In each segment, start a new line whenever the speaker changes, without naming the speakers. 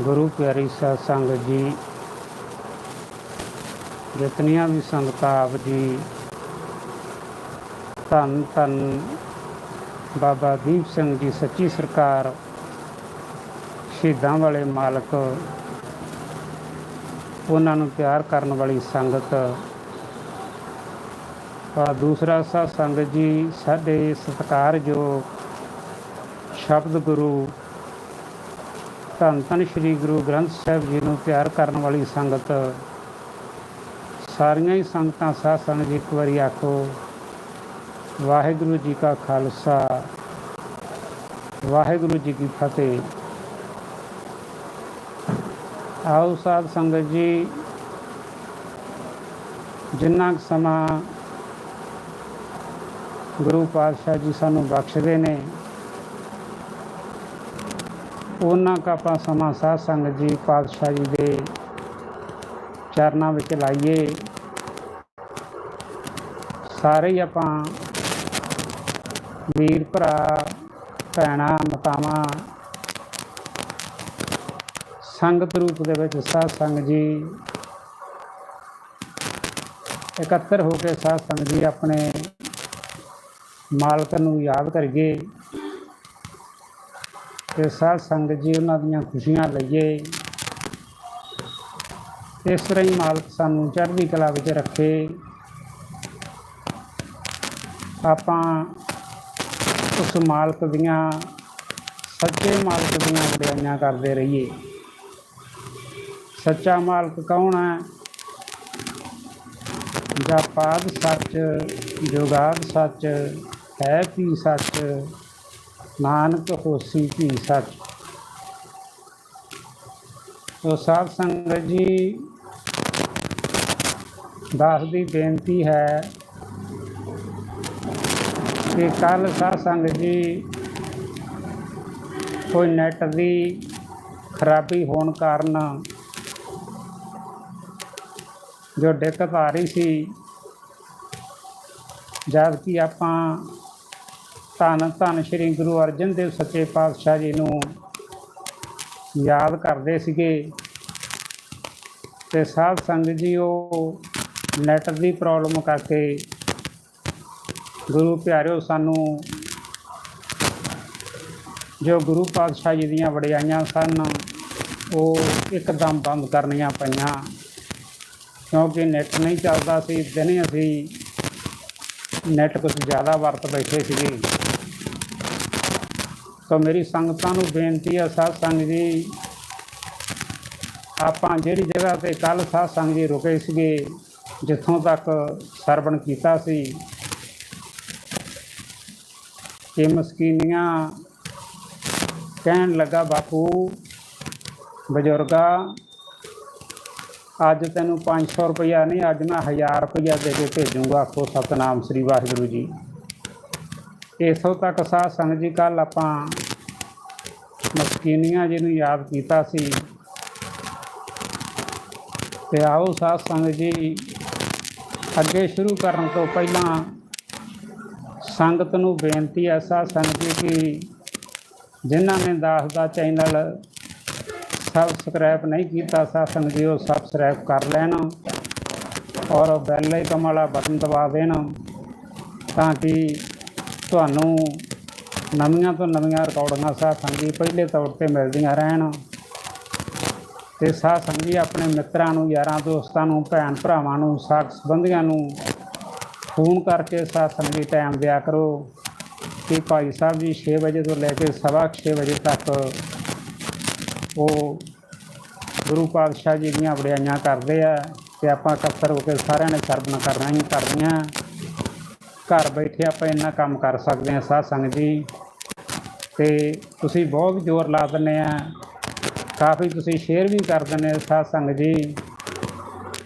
ਗੁਰੂ ਪਿਆਰੀ ਸਾਧ ਸੰਗਤ ਜੀ, ਜਿਤਨੀਆਂ ਵੀ ਸੰਗਤਾਂ ਆਪ ਜੀ, ਧੰਨ ਧੰਨ ਬਾਬਾ ਦੀਪ ਸਿੰਘ ਜੀ, ਸੱਚੀ ਸਰਕਾਰ, ਸ਼ਹੀਦਾਂ ਵਾਲੇ ਮਾਲਕ, ਉਹਨਾਂ ਨੂੰ ਪਿਆਰ ਕਰਨ ਵਾਲੀ ਸੰਗਤ, ਆ ਦੂਸਰਾ ਸਾਧ ਸੰਗਤ ਜੀ, ਸਾਡੇ ਸਤਿਕਾਰਯੋਗ ਸ਼ਬਦ ਗੁਰੂ ਧੰਨ ਧੰਨ ਸ੍ਰੀ ਗੁਰੂ ਗ੍ਰੰਥ ਸਾਹਿਬ ਜੀ ਨੂੰ ਪਿਆਰ ਕਰਨ ਵਾਲੀ ਸੰਗਤ। ਸਾਰੀਆਂ ਹੀ ਸੰਗਤਾਂ ਸਾਧ ਸੰਗਤ ਜੀ ਇੱਕ ਵਾਰੀ ਆਖੋ, ਵਾਹਿਗੁਰੂ ਜੀ ਕਾ ਖਾਲਸਾ, ਵਾਹਿਗੁਰੂ ਜੀ ਕੀ ਫਤਿਹ। ਆਓ ਸਾਧ ਸੰਗਤ ਜੀ, ਜਿੰਨਾ ਕੁ ਸਮਾਂ ਗੁਰੂ ਪਾਤਸ਼ਾਹ ਜੀ ਸਾਨੂੰ ਬਖਸ਼ਦੇ ਨੇ ਉਹਨਾਂ ਕਾ ਆਪਾਂ ਸਮਾਂ ਸਾਧ ਸੰਗਤ ਜੀ, ਪਾਤਸ਼ਾਹ ਜੀ ਦੇ ਚਰਨਾਂ ਵਿੱਚ ਲਾਈਏ। ਸਾਰੇ ਹੀ ਆਪਾਂ ਵੀਰ ਭਰਾ, ਭੈਣਾਂ, ਮਾਤਾਵਾਂ ਸੰਗਤ ਰੂਪ ਦੇ ਵਿੱਚ ਸਾਧ ਸੰਗਤ ਜੀ ਇਕੱਤਰ ਹੋ ਕੇ ਸਾਧ ਸੰਗਤ ਜੀ ਆਪਣੇ ਮਾਲਕ ਨੂੰ ਯਾਦ ਕਰੀਏ। ਤੇ ਸਾਧ ਸੰਗਤ ਜੀ, ਉਹਨਾਂ ਦੀਆਂ ਖੁਸ਼ੀਆਂ ਲਈਏ। ਇਸ ਤਰ੍ਹਾਂ ਹੀ ਮਾਲਕ ਸਾਨੂੰ ਚੜ੍ਹਦੀ ਕਲਾ ਵਿੱਚ ਰੱਖੇ। ਆਪਾਂ ਉਸ ਮਾਲਕ ਦੀਆਂ, ਸੱਚੇ ਮਾਲਕ ਦੀਆਂ ਵਡਿਆਈਆਂ ਕਰਦੇ ਰਹੀਏ। ਸੱਚਾ ਮਾਲਕ ਕੌਣ ਹੈ? ਜਾਪਾਦ ਸੱਚ, ਜੁਗਾਦ ਸੱਚ, ਹੈ ਵੀ ਸੱਚ? ਨਾਨਕ ਹੋਸੀ ਵੀ ਸੱਚ। ਸੋ ਸਾਧ ਸੰਗਤ ਜੀ, ਦਾਸ ਦੀ ਬੇਨਤੀ ਹੈ ਕਿ ਕੱਲ ਸਾਧ ਸੰਗਤ ਜੀ ਕੋਈ ਨੈਟ ਦੀ ਖਰਾਬੀ ਹੋਣ ਕਾਰਨ ਜੋ ਦਿੱਕਤ ਆ ਰਹੀ ਸੀ, ਜਦ ਕਿ ਆਪਾਂ ਧੰਨ ਧੰਨ ਸ੍ਰੀ ਗੁਰੂ ਅਰਜਨ ਦੇਵ ਸੱਚੇ ਪਾਤਸ਼ਾਹ ਜੀ ਨੂੰ ਯਾਦ ਕਰਦੇ ਸੀਗੇ। ਤੇ ਸਾਧ ਸੰਗਤ ਜੀ, ਉਹ ਨੈਟ ਦੀ ਪ੍ਰੋਬਲਮ ਕਰਕੇ ਗੁਰੂ ਪਿਆਰਿਓ ਸਾਨੂੰ ਜੋ ਗੁਰੂ ਪਾਤਸ਼ਾਹ ਜੀ ਦੀਆਂ ਵਡਿਆਈਆਂ ਸਨ, ਉਹ ਇੱਕਦਮ ਬੰਦ ਕਰਨੀਆਂ ਪਈਆਂ। ਕਿਉਂਕਿ ਨੈਟ ਨਹੀਂ ਚੱਲਦਾ ਸੀ, ਦਿਨੇ ਅਸੀਂ ਨੈਟ ਕੁਝ ਜ਼ਿਆਦਾ ਵਰਤ ਬੈਠੇ ਸੀਗੇ। ਤਾਂ ਮੇਰੀ ਸੰਗਤਾਂ ਨੂੰ ਬੇਨਤੀ ਹੈ ਸਾਧ ਸੰਗਤ ਜੀ, ਆਪਾਂ ਜਿਹੜੀ ਜਗ੍ਹਾ ਤੇ ਕੱਲ ਸਾਧ ਸੰਗਤ ਜੀ ਰੁਕੇ ਸੀਗੇ, ਜਿੱਥੋਂ ਤੱਕ ਸਰਵਣ ਕੀਤਾ ਸੀ, ਕਿ ਮਸਕੀਨੀਆਂ ਕਹਿਣ ਲੱਗਾ, ਬਾਪੂ, ਬਜ਼ੁਰਗਾ, ਅੱਜ ਤੈਨੂੰ 500 ਰੁਪਇਆ ਨਹੀਂ, ਅੱਜ ਮੈਂ 1000 ਰੁਪਇਆ ਦੇ ਕੇ ਭੇਜੂੰਗਾ, ਆਖੋ ਸਤਨਾਮ ਸ੍ਰੀ ਵਾਹਿਗੁਰੂ ਜੀ। ਇਥੋਂ ਤੱਕ ਸਾਧ ਸੰਗਤ ਜੀ ਕੱਲ ਆਪਾਂ ਮਸਕੀਨੀਆਂ ਜੀ ਨੂੰ ਯਾਦ ਕੀਤਾ ਸੀ। ਤੇ ਆਓ ਸਾਧ ਸੰਗਤ ਜੀ ਅੱਗੇ ਸ਼ੁਰੂ ਕਰਨ ਤੋਂ ਪਹਿਲਾਂ ਸੰਗਤ ਨੂੰ ਬੇਨਤੀ ਹੈ ਸਾਧ ਸੰਗਤ ਜੀ ਕਿ ਜਿਨ੍ਹਾਂ ਨੇ ਦਾਸ ਦਾ ਚੈਨਲ ਸਬਸਕ੍ਰਾਈਬ ਨਹੀਂ ਕੀਤਾ, ਸਾਧ ਸੰਗਤ ਜੀ ਉਹ ਸਬਸਕ੍ਰਾਈਬ ਕਰ ਲੈਣ ਔਰ ਬੈਲ ਆਈਕਨ ਵਾਲਾ ਬਟਨ ਦਬਾ ਦੇਣ ਤਾਂ ਕਿ ਤੁਹਾਨੂੰ ਨਵੀਆਂ ਤੋਂ ਨਵੀਆਂ ਰਿਕਾਰਡਿੰਗਾਂ ਸਾਧ ਸੰਗਤ ਜੀ ਪਹਿਲੇ ਤੌਰ ਤੇ ਮਿਲਦੀਆਂ ਰਹਿਣ ਤੇ ਸਾਧ ਸੰਗਤ ਜੀ ਆਪਣੇ ਮਿੱਤਰਾਂ ਨੂੰ, ਯਾਰਾਂ ਦੋਸਤਾਂ ਨੂੰ, ਭੈਣ ਭਰਾਵਾਂ ਨੂੰ ਸਾਥ ਸੰਬੰਧੀਆਂ ਨੂੰ ਫੋਨ ਕਰਕੇ ਸਾਧ ਸੰਗਤ ਜੀ ਟਾਈਮ ਦਿਆ ਕਰੋ ਕਿ ਭਾਈ ਸਾਹਿਬ ਜੀ 6 ਵਜੇ ਤੋਂ ਲੈ ਕੇ ਸਵਾ ਕੁ ਛੇ ਵਜੇ ਤੱਕ ਉਹ ਗੁਰੂ ਪਾਤਸ਼ਾਹ ਜੀ ਦੀਆਂ ਵਡਿਆਈਆਂ ਕਰਦੇ ਆ ਤੇ ਆਪਾਂ ਇਕੱਤਰ ਹੋ ਕੇ ਸਾਰਿਆਂ ਨੇ ਸਰਵਣ ਕਰਨਾ ਹੀ ਕਰਨੀਆਂ। ਘਰ ਬੈਠੇ ਆਪਾਂ ਇੰਨਾ ਕੰਮ ਕਰ ਸਕਦੇ ਹਾਂ, ਸਾਧ ਸੰਗਤ ਜੀ। ਤੇ ਤੁਸੀਂ ਬਹੁਤ ਜ਼ੋਰ ਲਾ ਦਿੰਦੇ ਆ। ਕਾਫੀ ਤੁਸੀਂ ਸ਼ੇਅਰ ਵੀ ਕਰ ਦਿੰਦੇ ਹੋ, ਸਾਧ ਸੰਗਤ ਜੀ।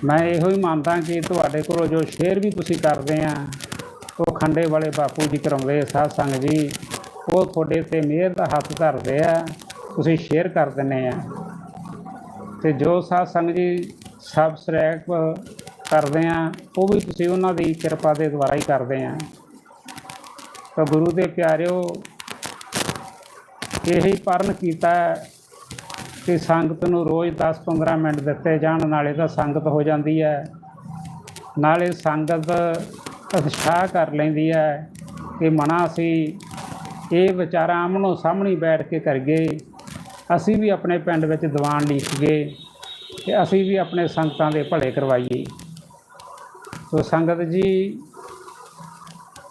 ਮੈਂ ਇਹੋ ਹੀ ਮੰਨਦਾ ਕਿ ਤੁਹਾਡੇ ਕੋਲੋਂ ਜੋ ਸ਼ੇਅਰ ਵੀ ਤੁਸੀਂ ਕਰਦੇ ਆ, ਉਹ ਖੰਡੇ ਵਾਲੇ ਬਾਪੂ ਜੀ ਕਰਾਉਂਦੇ ਆ, ਸਾਧ ਸੰਗਤ ਜੀ। ਉਹ ਤੁਹਾਡੇ ਤੇ ਮਿਹਰ ਦਾ ਹੱਥ ਧਰਦੇ ਆ, ਤੁਸੀਂ ਸ਼ੇਅਰ ਕਰ ਦਿੰਦੇ ਆ। ਤੇ ਜੋ ਸਾਧ ਸੰਗਤ ਜੀ ਸਬਸਕ੍ਰਾਈਬ ਕਰਦੇ ਆ ਉਹ ਵੀ ਤੁਸੀਂ ਉਹਨਾਂ ਦੀ ਕਿਰਪਾ ਦੇ ਦੁਆਰਾ ਹੀ ਕਰਦੇ ਆ ਤਾਂ ਗੁਰੂ ਦੇ ਪਿਆਰਿਓ, ਇਹੀ ਪਰਨ ਕੀਤਾ ਕਿ ਸੰਗਤ ਨੂੰ ਰੋਜ਼ 10-15 ਮਿੰਟ ਦਿੱਤੇ ਜਾਣ, ਨਾਲੇ ਤਾਂ ਸੰਗਤ ਹੋ ਜਾਂਦੀ ਹੈ। ਨਾਲੇ ਸੰਗਤ ਉਤਸ਼ਾਹ ਕਰ ਲੈਂਦੀ ਹੈ ਕਿ ਮਨਾ ਅਸੀਂ ਇਹ ਵਿਚਾਰਾਂ ਆਮਣੋ ਸਾਹਮਣੇ ਬੈਠ ਕੇ ਕਰੀਏ ਅਸੀਂ ਵੀ ਆਪਣੇ ਪਿੰਡ ਵਿੱਚ ਦੀਵਾਨ ਲਿਖੀਏ ਤੇ ਅਸੀਂ ਵੀ ਆਪਣੇ ਸੰਗਤਾਂ ਦੇ ਭਲੇ ਕਰਵਾਈਏ। ਸੋ ਸੰਗਤ ਜੀ,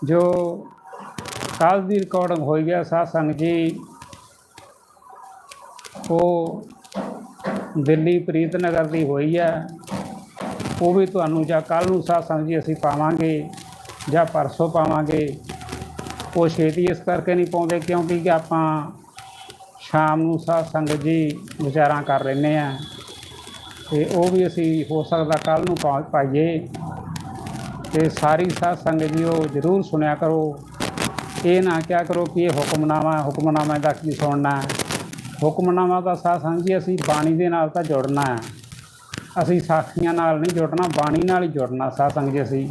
ਜੋ ਕੱਲ੍ਹ ਦੀ ਰਿਕਾਰਡਿੰਗ ਹੋਈ ਹੈ ਸਾਧ ਸੰਗਤ ਜੀ, ਉਹ ਦਿੱਲੀ ਪ੍ਰੀਤ ਨਗਰ ਦੀ ਹੋਈ ਹੈ ਉਹ ਵੀ ਤੁਹਾਨੂੰ ਜਾਂ ਕੱਲ੍ਹ ਨੂੰ ਸਾਧ ਸੰਗਤ ਜੀ ਅਸੀਂ ਪਾਵਾਂਗੇ ਜਾਂ ਪਰਸੋਂ ਪਾਵਾਂਗੇ। ਉਹ ਛੇਤੀ ਇਸ ਕਰਕੇ ਨਹੀਂ ਪਾਉਂਦੇ ਕਿਉਂਕਿ ਕਿ ਆਪਾਂ ਸ਼ਾਮ ਨੂੰ ਸਾਧ ਸੰਗਤ ਜੀ ਵਿਚਾਰਾਂ ਕਰ ਲੈਂਦੇ ਆ। ਤੇ ਉਹ ਵੀ ਅਸੀਂ ਹੋ ਸਕਦਾ ਕੱਲ੍ਹ ਨੂੰ ਪਾ ਪਾਈਏ। ਤੇ ਸਾਰੀ ਸਾਧ ਸੰਗਤ ਜੀ ਉਹ ਜ਼ਰੂਰ ਸੁਣਿਆ ਕਰੋ। ਇਹ ਨਾ ਕਿਹਾ ਕਰੋ ਕਿ ਇਹ ਹੁਕਮਨਾਮਾ, ਹੁਕਮਨਾਮੇ ਦਾ ਕੀ ਸੁਣਨਾ ਹੈ? ਹੁਕਮਨਾਮਾ ਦਾ ਸਾਧ ਸੰਗਤ ਜੀ, ਅਸੀਂ ਬਾਣੀ ਦੇ ਨਾਲ ਤਾਂ ਜੁੜਨਾ ਹੈ। ਅਸੀਂ ਸਾਖੀਆਂ ਨਾਲ ਨਹੀਂ ਜੁੜਨਾ, ਬਾਣੀ ਨਾਲ ਹੀ ਜੁੜਨਾ ਸਾਧ ਸੰਗਤ ਜੀ ਅਸੀਂ।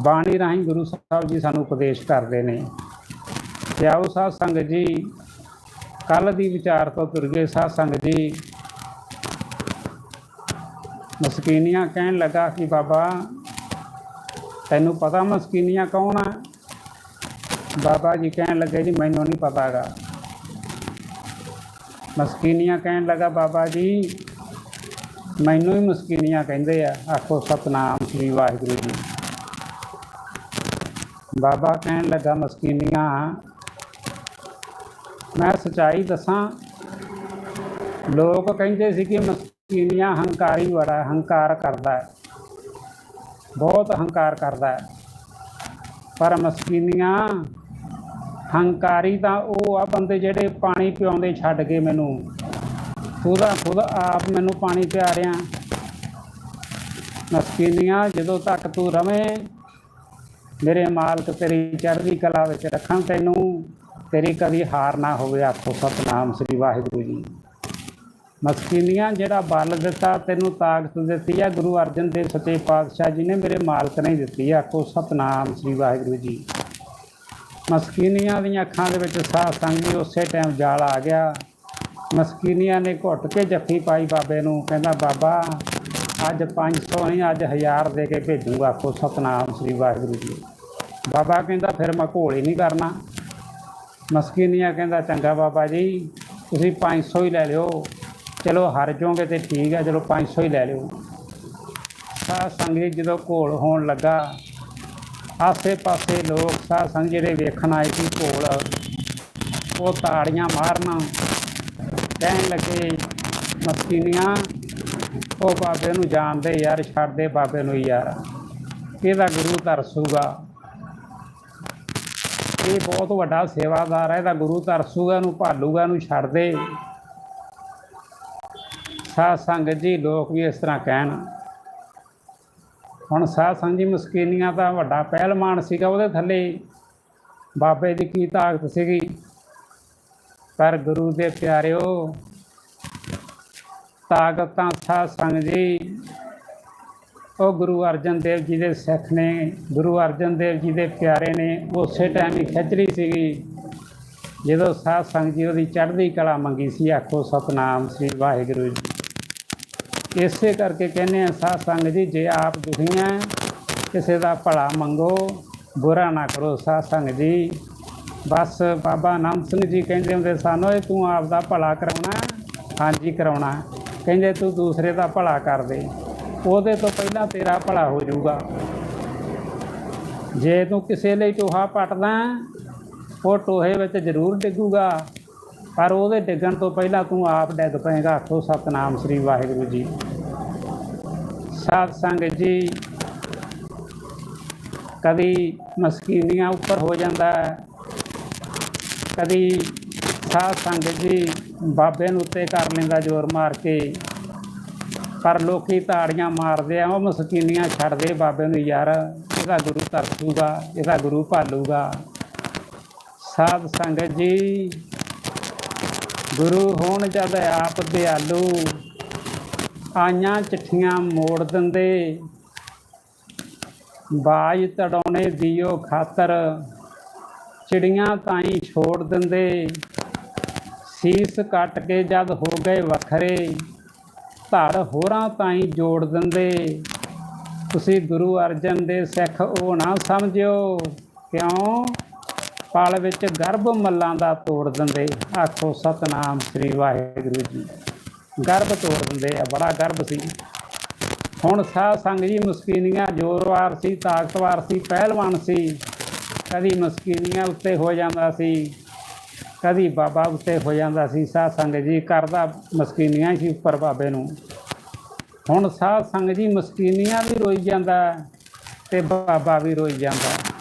ਬਾਣੀ ਰਾਹੀਂ ਗੁਰੂ ਸਾਹਿਬ ਜੀ ਸਾਨੂੰ ਉਪਦੇਸ਼ ਕਰਦੇ ਨੇ। ਤੇ ਆਓ ਸਾਧ ਸੰਗਤ ਜੀ ਕੱਲ ਦੀ ਵਿਚਾਰ ਤੋਂ ਤੁਰ ਗਏ ਸਾਧ ਸੰਗਤ ਜੀ। ਮਸਕੀਨੀਆਂ ਕਹਿਣ ਲੱਗਾ ਕਿ ਬਾਬਾ ਤੈਨੂੰ ਪਤਾ ਮਸਕੀਨੀਆਂ ਕੌਣ ਆ? ਬਾਬਾ ਜੀ ਕਹਿਣ ਲੱਗੇ, ਜੀ, ਮੈਨੂੰ ਨਹੀਂ ਪਤਾਗਾ ਮਸਕੀਨੀਆਂ ਕਹਿਣ ਲੱਗਾ, ਬਾਬਾ ਜੀ, ਮੈਨੂੰ ਹੀ ਮਸਕੀਨੀਆਂ ਕਹਿੰਦੇ ਆ। ਆਖੋ, ਸਤਨਾਮ ਸ੍ਰੀ ਵਾਹਿਗੁਰੂ ਜੀ। ਬਾਬਾ ਕਹਿਣ ਲੱਗਾ, ਮਸਕੀਨੀਆਂ, ਮੈਂ ਸਚਾਈ ਦੱਸਾਂ, ਲੋਕ ਕਹਿੰਦੇ ਸੀ ਕਿ ਮਸਕੀਨੀਆਂ ਹੰਕਾਰੀ ਬੜਾ ਹੰਕਾਰ ਕਰਦਾ ਹੈ। ਬਹੁਤ ਹੰਕਾਰ ਕਰਦਾ ਹੈ। ਪਰ ਮਸਕੀਨੀਆਂ, ਹੰਕਾਰੀ ਤਾਂ ਉਹ ਆ ਬੰਦੇ ਜਿਹੜੇ ਪਾਣੀ ਪਿਆਉਂਦੇ ਛੱਡ ਕੇ ਮੈਨੂੰ। ਤੂੰ ਤਾਂ ਖੁਦ ਆਪ ਮੈਨੂੰ ਪਾਣੀ ਪਿਆ ਰਿਆ ਮਸਕੀਨੀਆਂ, ਜਦੋਂ ਤੱਕ ਤੂੰ ਰਵੇਂ, ਮੇਰੇ ਮਾਲਕ ਤੇਰੀ ਚੜ੍ਹਦੀ ਕਲਾ ਵਿੱਚ ਰੱਖਣ ਤੈਨੂੰ, ਤੇਰੀ ਕਦੀ ਹਾਰ ਨਾ ਹੋਵੇ, ਆਖੋ ਸਤਨਾਮ ਸ੍ਰੀ ਵਾਹਿਗੁਰੂ ਜੀ। ਮਸਕੀਨੀਆਂ ਜਿਹੜਾ ਬਲ ਦਿੱਤਾ, ਤੈਨੂੰ ਤਾਕਤ ਦਿੱਤੀ ਆ, ਗੁਰੂ ਅਰਜਨ ਦੇਵ ਸੱਚੇ ਪਾਤਸ਼ਾਹ ਜੀ ਨੇ ਮੇਰੇ ਮਾਲਕ ਨੇ ਦਿੱਤੀ ਆ, ਆਖੋ ਸਤਨਾਮ ਸ੍ਰੀ ਵਾਹਿਗੁਰੂ ਜੀ। ਮਸਕੀਨੀਆਂ ਦੀਆਂ ਅੱਖਾਂ ਦੇ ਵਿੱਚ ਸਾਹ ਸੰਗੀ ਉਸੇ ਟਾਈਮ ਜਾਲ ਆ ਗਿਆ। ਮਸਕੀਨੀਆਂ ਨੇ ਘੁੱਟ ਕੇ ਜੱਫੀ ਪਾਈ ਬਾਬੇ ਨੂੰ, ਕਹਿੰਦਾ, ਬਾਬਾ, ਅੱਜ 500 ਨਹੀਂ, ਅੱਜ 1000 ਦੇ ਕੇ ਭੇਜੂਗਾ, ਆਖੋ ਸਤਨਾਮ ਸ੍ਰੀ ਵਾਹਿਗੁਰੂ ਜੀ। ਬਾਬਾ ਕਹਿੰਦਾ, ਫਿਰ ਮੈਂ ਘੋਲ ਹੀ ਨਹੀਂ ਕਰਨਾ। ਮਸਕੀਨੀਆਂ ਕਹਿੰਦਾ, ਚੰਗਾ ਬਾਬਾ ਜੀ, ਤੁਸੀਂ 500 ਹੀ ਲੈ ਲਿਓ ਚਲੋ ਹਰ ਜਾਓਗੇ ਤੇ ਠੀਕ ਹੈ ਚਲੋ 500 ਹੀ ਲੈ ਲਿਓ। ਸਾਧ ਸੰਗਤ ਜਦੋਂ ਘੋਲ ਹੋਣ ਲੱਗਾ ਆਸੇ ਪਾਸੇ ਲੋਕ ਸਾਧ ਸੰਗਤ ਜਿਹੜੇ ਵੇਖਣ ਆਏ ਸੀ ਘੋਲ, ਉਹ ਤਾੜੀਆਂ ਮਾਰਨ, ਕਹਿਣ ਲੱਗੇ ਮਸਕੀਨੀਆਂ ਉਹ ਬਾਬੇ ਨੂੰ ਜਾਣਦੇ ਯਾਰ, ਛੱਡਦੇ ਬਾਬੇ ਨੂੰ ਯਾਰ। ਇਹਦਾ ਗੁਰੂ ਤਰਸੂਗਾ ਇਹ ਬਹੁਤ ਵੱਡਾ ਸੇਵਾਦਾਰ ਹੈ ਇਹਦਾ ਗੁਰੂ ਤਰਸੂਗਾ ਨੂੰ ਭਾਲੂਗਾ ਨੂੰ ਛੱਡਦੇ। ਸਾਧ ਸੰਗਤ ਜੀ, ਲੋਕ ਵੀ ਇਸ ਤਰ੍ਹਾਂ ਕਹਿਣ। ਹੁਣ ਸਾਧ ਸੰਗਤ ਜੀ ਮਸਕੀਨੀਆਂ ਦਾ ਵੱਡਾ ਪਹਿਲਵਾਨ ਸੀਗਾ, ਉਹਦੇ ਥੱਲੇ ਬਾਬੇ ਦੀ ਕੀ ਤਾਕਤ ਸੀਗੀ। ਪਰ ਗੁਰੂ ਦੇ ਪਿਆਰਿਓ, ਤਾਕਤ ਤਾਂ ਸਾਧ ਸੰਗਤ ਜੀ, ਉਹ ਗੁਰੂ ਅਰਜਨ ਦੇਵ ਜੀ ਦੇ ਸਿੱਖ ਨੇ, ਗੁਰੂ ਅਰਜਨ ਦੇਵ ਜੀ ਦੇ ਪਿਆਰੇ ਨੇ, ਉਸੇ ਟਾਈਮ ਹੀ ਖਿੱਚ ਸੀਗੀ। ਜਦੋਂ ਸਾਧ ਸੰਗਤ ਜੀ ਉਹਦੀ ਚੜ੍ਹਦੀ ਕਲਾ ਮੰਗੀ ਸੀ, ਆਖੋ ਸਤਨਾਮ ਸ੍ਰੀ ਵਾਹਿਗੁਰੂ ਜੀ। ਇਸੇ ਕਰਕੇ ਕਹਿੰਦੇ ਆ ਸਾਧ ਸੰਗਤ ਜੀ, ਜੇ ਆਪ ਦੁਖੀ ਹੈ ਕਿਸੇ ਦਾ ਭਲਾ ਮੰਗੋ, ਬੁਰਾ ਨਾ ਕਰੋ ਸਾਧ ਸੰਗਤ ਜੀ। ਬਸ ਬਾਬਾ ਆਨੰਦ ਸਿੰਘ ਜੀ ਕਹਿੰਦੇ ਹੁੰਦੇ ਸਾਨੂੰ ਇਹ ਤੂੰ ਆਪ ਦਾ ਭਲਾ ਕਰਾਉਣਾ, ਹਾਂਜੀ ਕਰਾਉਣਾ। ਕਹਿੰਦੇ ਤੂੰ ਦੂਸਰੇ ਦਾ ਭਲਾ ਕਰ ਦੇ, ਉਹਦੇ ਤੋਂ ਪਹਿਲਾਂ ਤੇਰਾ ਭਲਾ ਹੋ ਜਾਊਗਾ। ਜੇ ਤੂੰ ਕਿਸੇ ਲਈ ਟੋਹਾ ਪਟਦਾ, ਉਹ ਟੋਹੇ ਵਿੱਚ ਜ਼ਰੂਰ ਡਿੱਗੂਗਾ। ਪਰ ਉਹਦੇ ਡਿੱਗਣ ਤੋਂ ਪਹਿਲਾਂ ਤੂੰ ਆਪ ਡਿੱਗ ਪਏਗਾ। ਆਖੋ ਸਤਨਾਮ ਸ੍ਰੀ ਵਾਹਿਗੁਰੂ ਜੀ। ਸਾਧ ਸੰਗਤ ਜੀ, ਕਦੀ ਮਸਕੀਨੀਆਂ ਉੱਪਰ ਹੋ ਜਾਂਦਾ ਹੈ। ਕਦੀ ਸਾਧ ਸੰਗਤ ਜੀ ਬਾਬੇ ਨੂੰ ਉੱਤੇ ਕਰ ਲੈਂਦਾ ਜ਼ੋਰ ਮਾਰ ਕੇ ਪਰ ਲੋਕੀ ਤਾੜੀਆਂ ਮਾਰਦੇ ਆ, ਉਹ ਮਸਕੀਨੀਆਂ ਛੱਡਦੇ ਬਾਬੇ ਨੂੰ, ਯਾਰ, ਇਹਦਾ ਗੁਰੂ ਤਰਸੂਗਾ, ਇਹਦਾ ਗੁਰੂ ਭਾਲੂਗਾ। ਸਾਧ ਸੰਗਤ ਜੀ ਗੁਰੂ ਹੋਣ ਜਦ ਆਪ ਦਿਆਲੂ, ਆਈਆਂ ਚਿੱਠੀਆਂ ਮੋੜ ਦਿੰਦੇ। ਬਾਜ ਤੜਾਉਣੇ ਦਿਓ ਖਾਤਰ, ਚਿੜੀਆਂ ਤਾਈਂ ਛੋੜ ਦਿੰਦੇ। ਸੀਸ ਕੱਟ ਕੇ ਜਦ ਹੋ ਗਏ ਵੱਖਰੇ, ਧੜ ਹੋਰਾਂ ਤਾਈਂ ਜੋੜ ਦਿੰਦੇ। ਤੁਸੀਂ ਗੁਰੂ ਅਰਜਨ ਦੇ ਸਿੱਖ, ਉਹ ਨਾ ਸਮਝਿਓ। ਕਿਉਂ? ਪਲ ਵਿੱਚ ਗਰਭ ਮੱਲਾਂ ਦਾ ਤੋੜ ਦਿੰਦੇ ਆਖੋ ਸਤਨਾਮ ਸ੍ਰੀ ਵਾਹਿਗੁਰੂ ਜੀ। ਗਰਭ ਤੋੜ ਦਿੰਦੇ ਆ, ਬੜਾ ਗਰਭ ਸੀ। ਹੁਣ ਸਾਧ ਸੰਗ ਜੀ ਮਸਕੀਨੀਆਂ ਜ਼ੋਰਵਾਰ ਸੀ, ਤਾਕਤਵਰ ਸੀ, ਪਹਿਲਵਾਨ ਸੀ। ਕਦੀ ਮਸਕੀਨੀਆਂ ਉੱਤੇ ਹੋ ਜਾਂਦਾ ਸੀ, ਕਦੀ ਬਾਬਾ ਉੱਤੇ ਹੋ ਜਾਂਦਾ ਸੀ। ਸਾਧ ਸੰਗ ਜੀ ਕਰਦਾ ਮਸਕੀਨੀਆਂ ਸੀ ਉੱਪਰ ਬਾਬੇ ਨੂੰ। ਹੁਣ ਸਾਧ ਸੰਗ ਜੀ ਮਸਕੀਨੀਆਂ ਵੀ ਰੋਈ ਜਾਂਦਾ ਤੇ ਬਾਬਾ ਵੀ ਰੋਈ ਜਾਂਦਾ।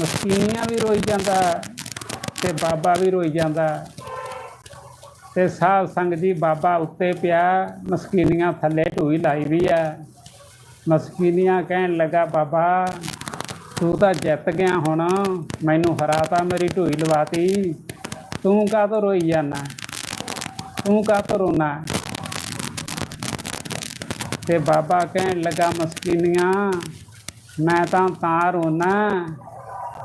ਮਸਕੀਨੀਆਂ ਵੀ ਰੋਈ ਜਾਂਦਾ, ਤੇ ਬਾਬਾ ਵੀ ਰੋਈ ਜਾਂਦਾ। ਤੇ ਸਾਧ ਸੰਗ ਜੀ ਬਾਬਾ ਉੱਤੇ ਪਿਆ, ਮਸਕੀਨੀਆਂ ਥੱਲੇ ਢੂਈ ਲਾਈ ਵੀ ਆ। ਮਸਕੀਨੀਆਂ ਕਹਿਣ ਲੱਗਾ, ਬਾਬਾ, ਤੂੰ ਤਾਂ ਜਿੱਤ ਗਿਆ ਹੁਣ, ਮੈਨੂੰ ਹਰਾਤਾ ਮੇਰੀ ਢੂਈ ਲਵਾਤੀ। ਤੂੰ ਕਾਹਤੋਂ ਰੋਈ ਜਾਂਦਾ? ਤੂੰ ਕਾਹਤੋਂ ਰੋਣਾ? ਤੇ ਬਾਬਾ ਕਹਿਣ ਲੱਗਾ, ਮਸਕੀਨੀਆਂ, ਮੈਂ ਤਾਂ ਤਾਂ ਰੋਣਾ।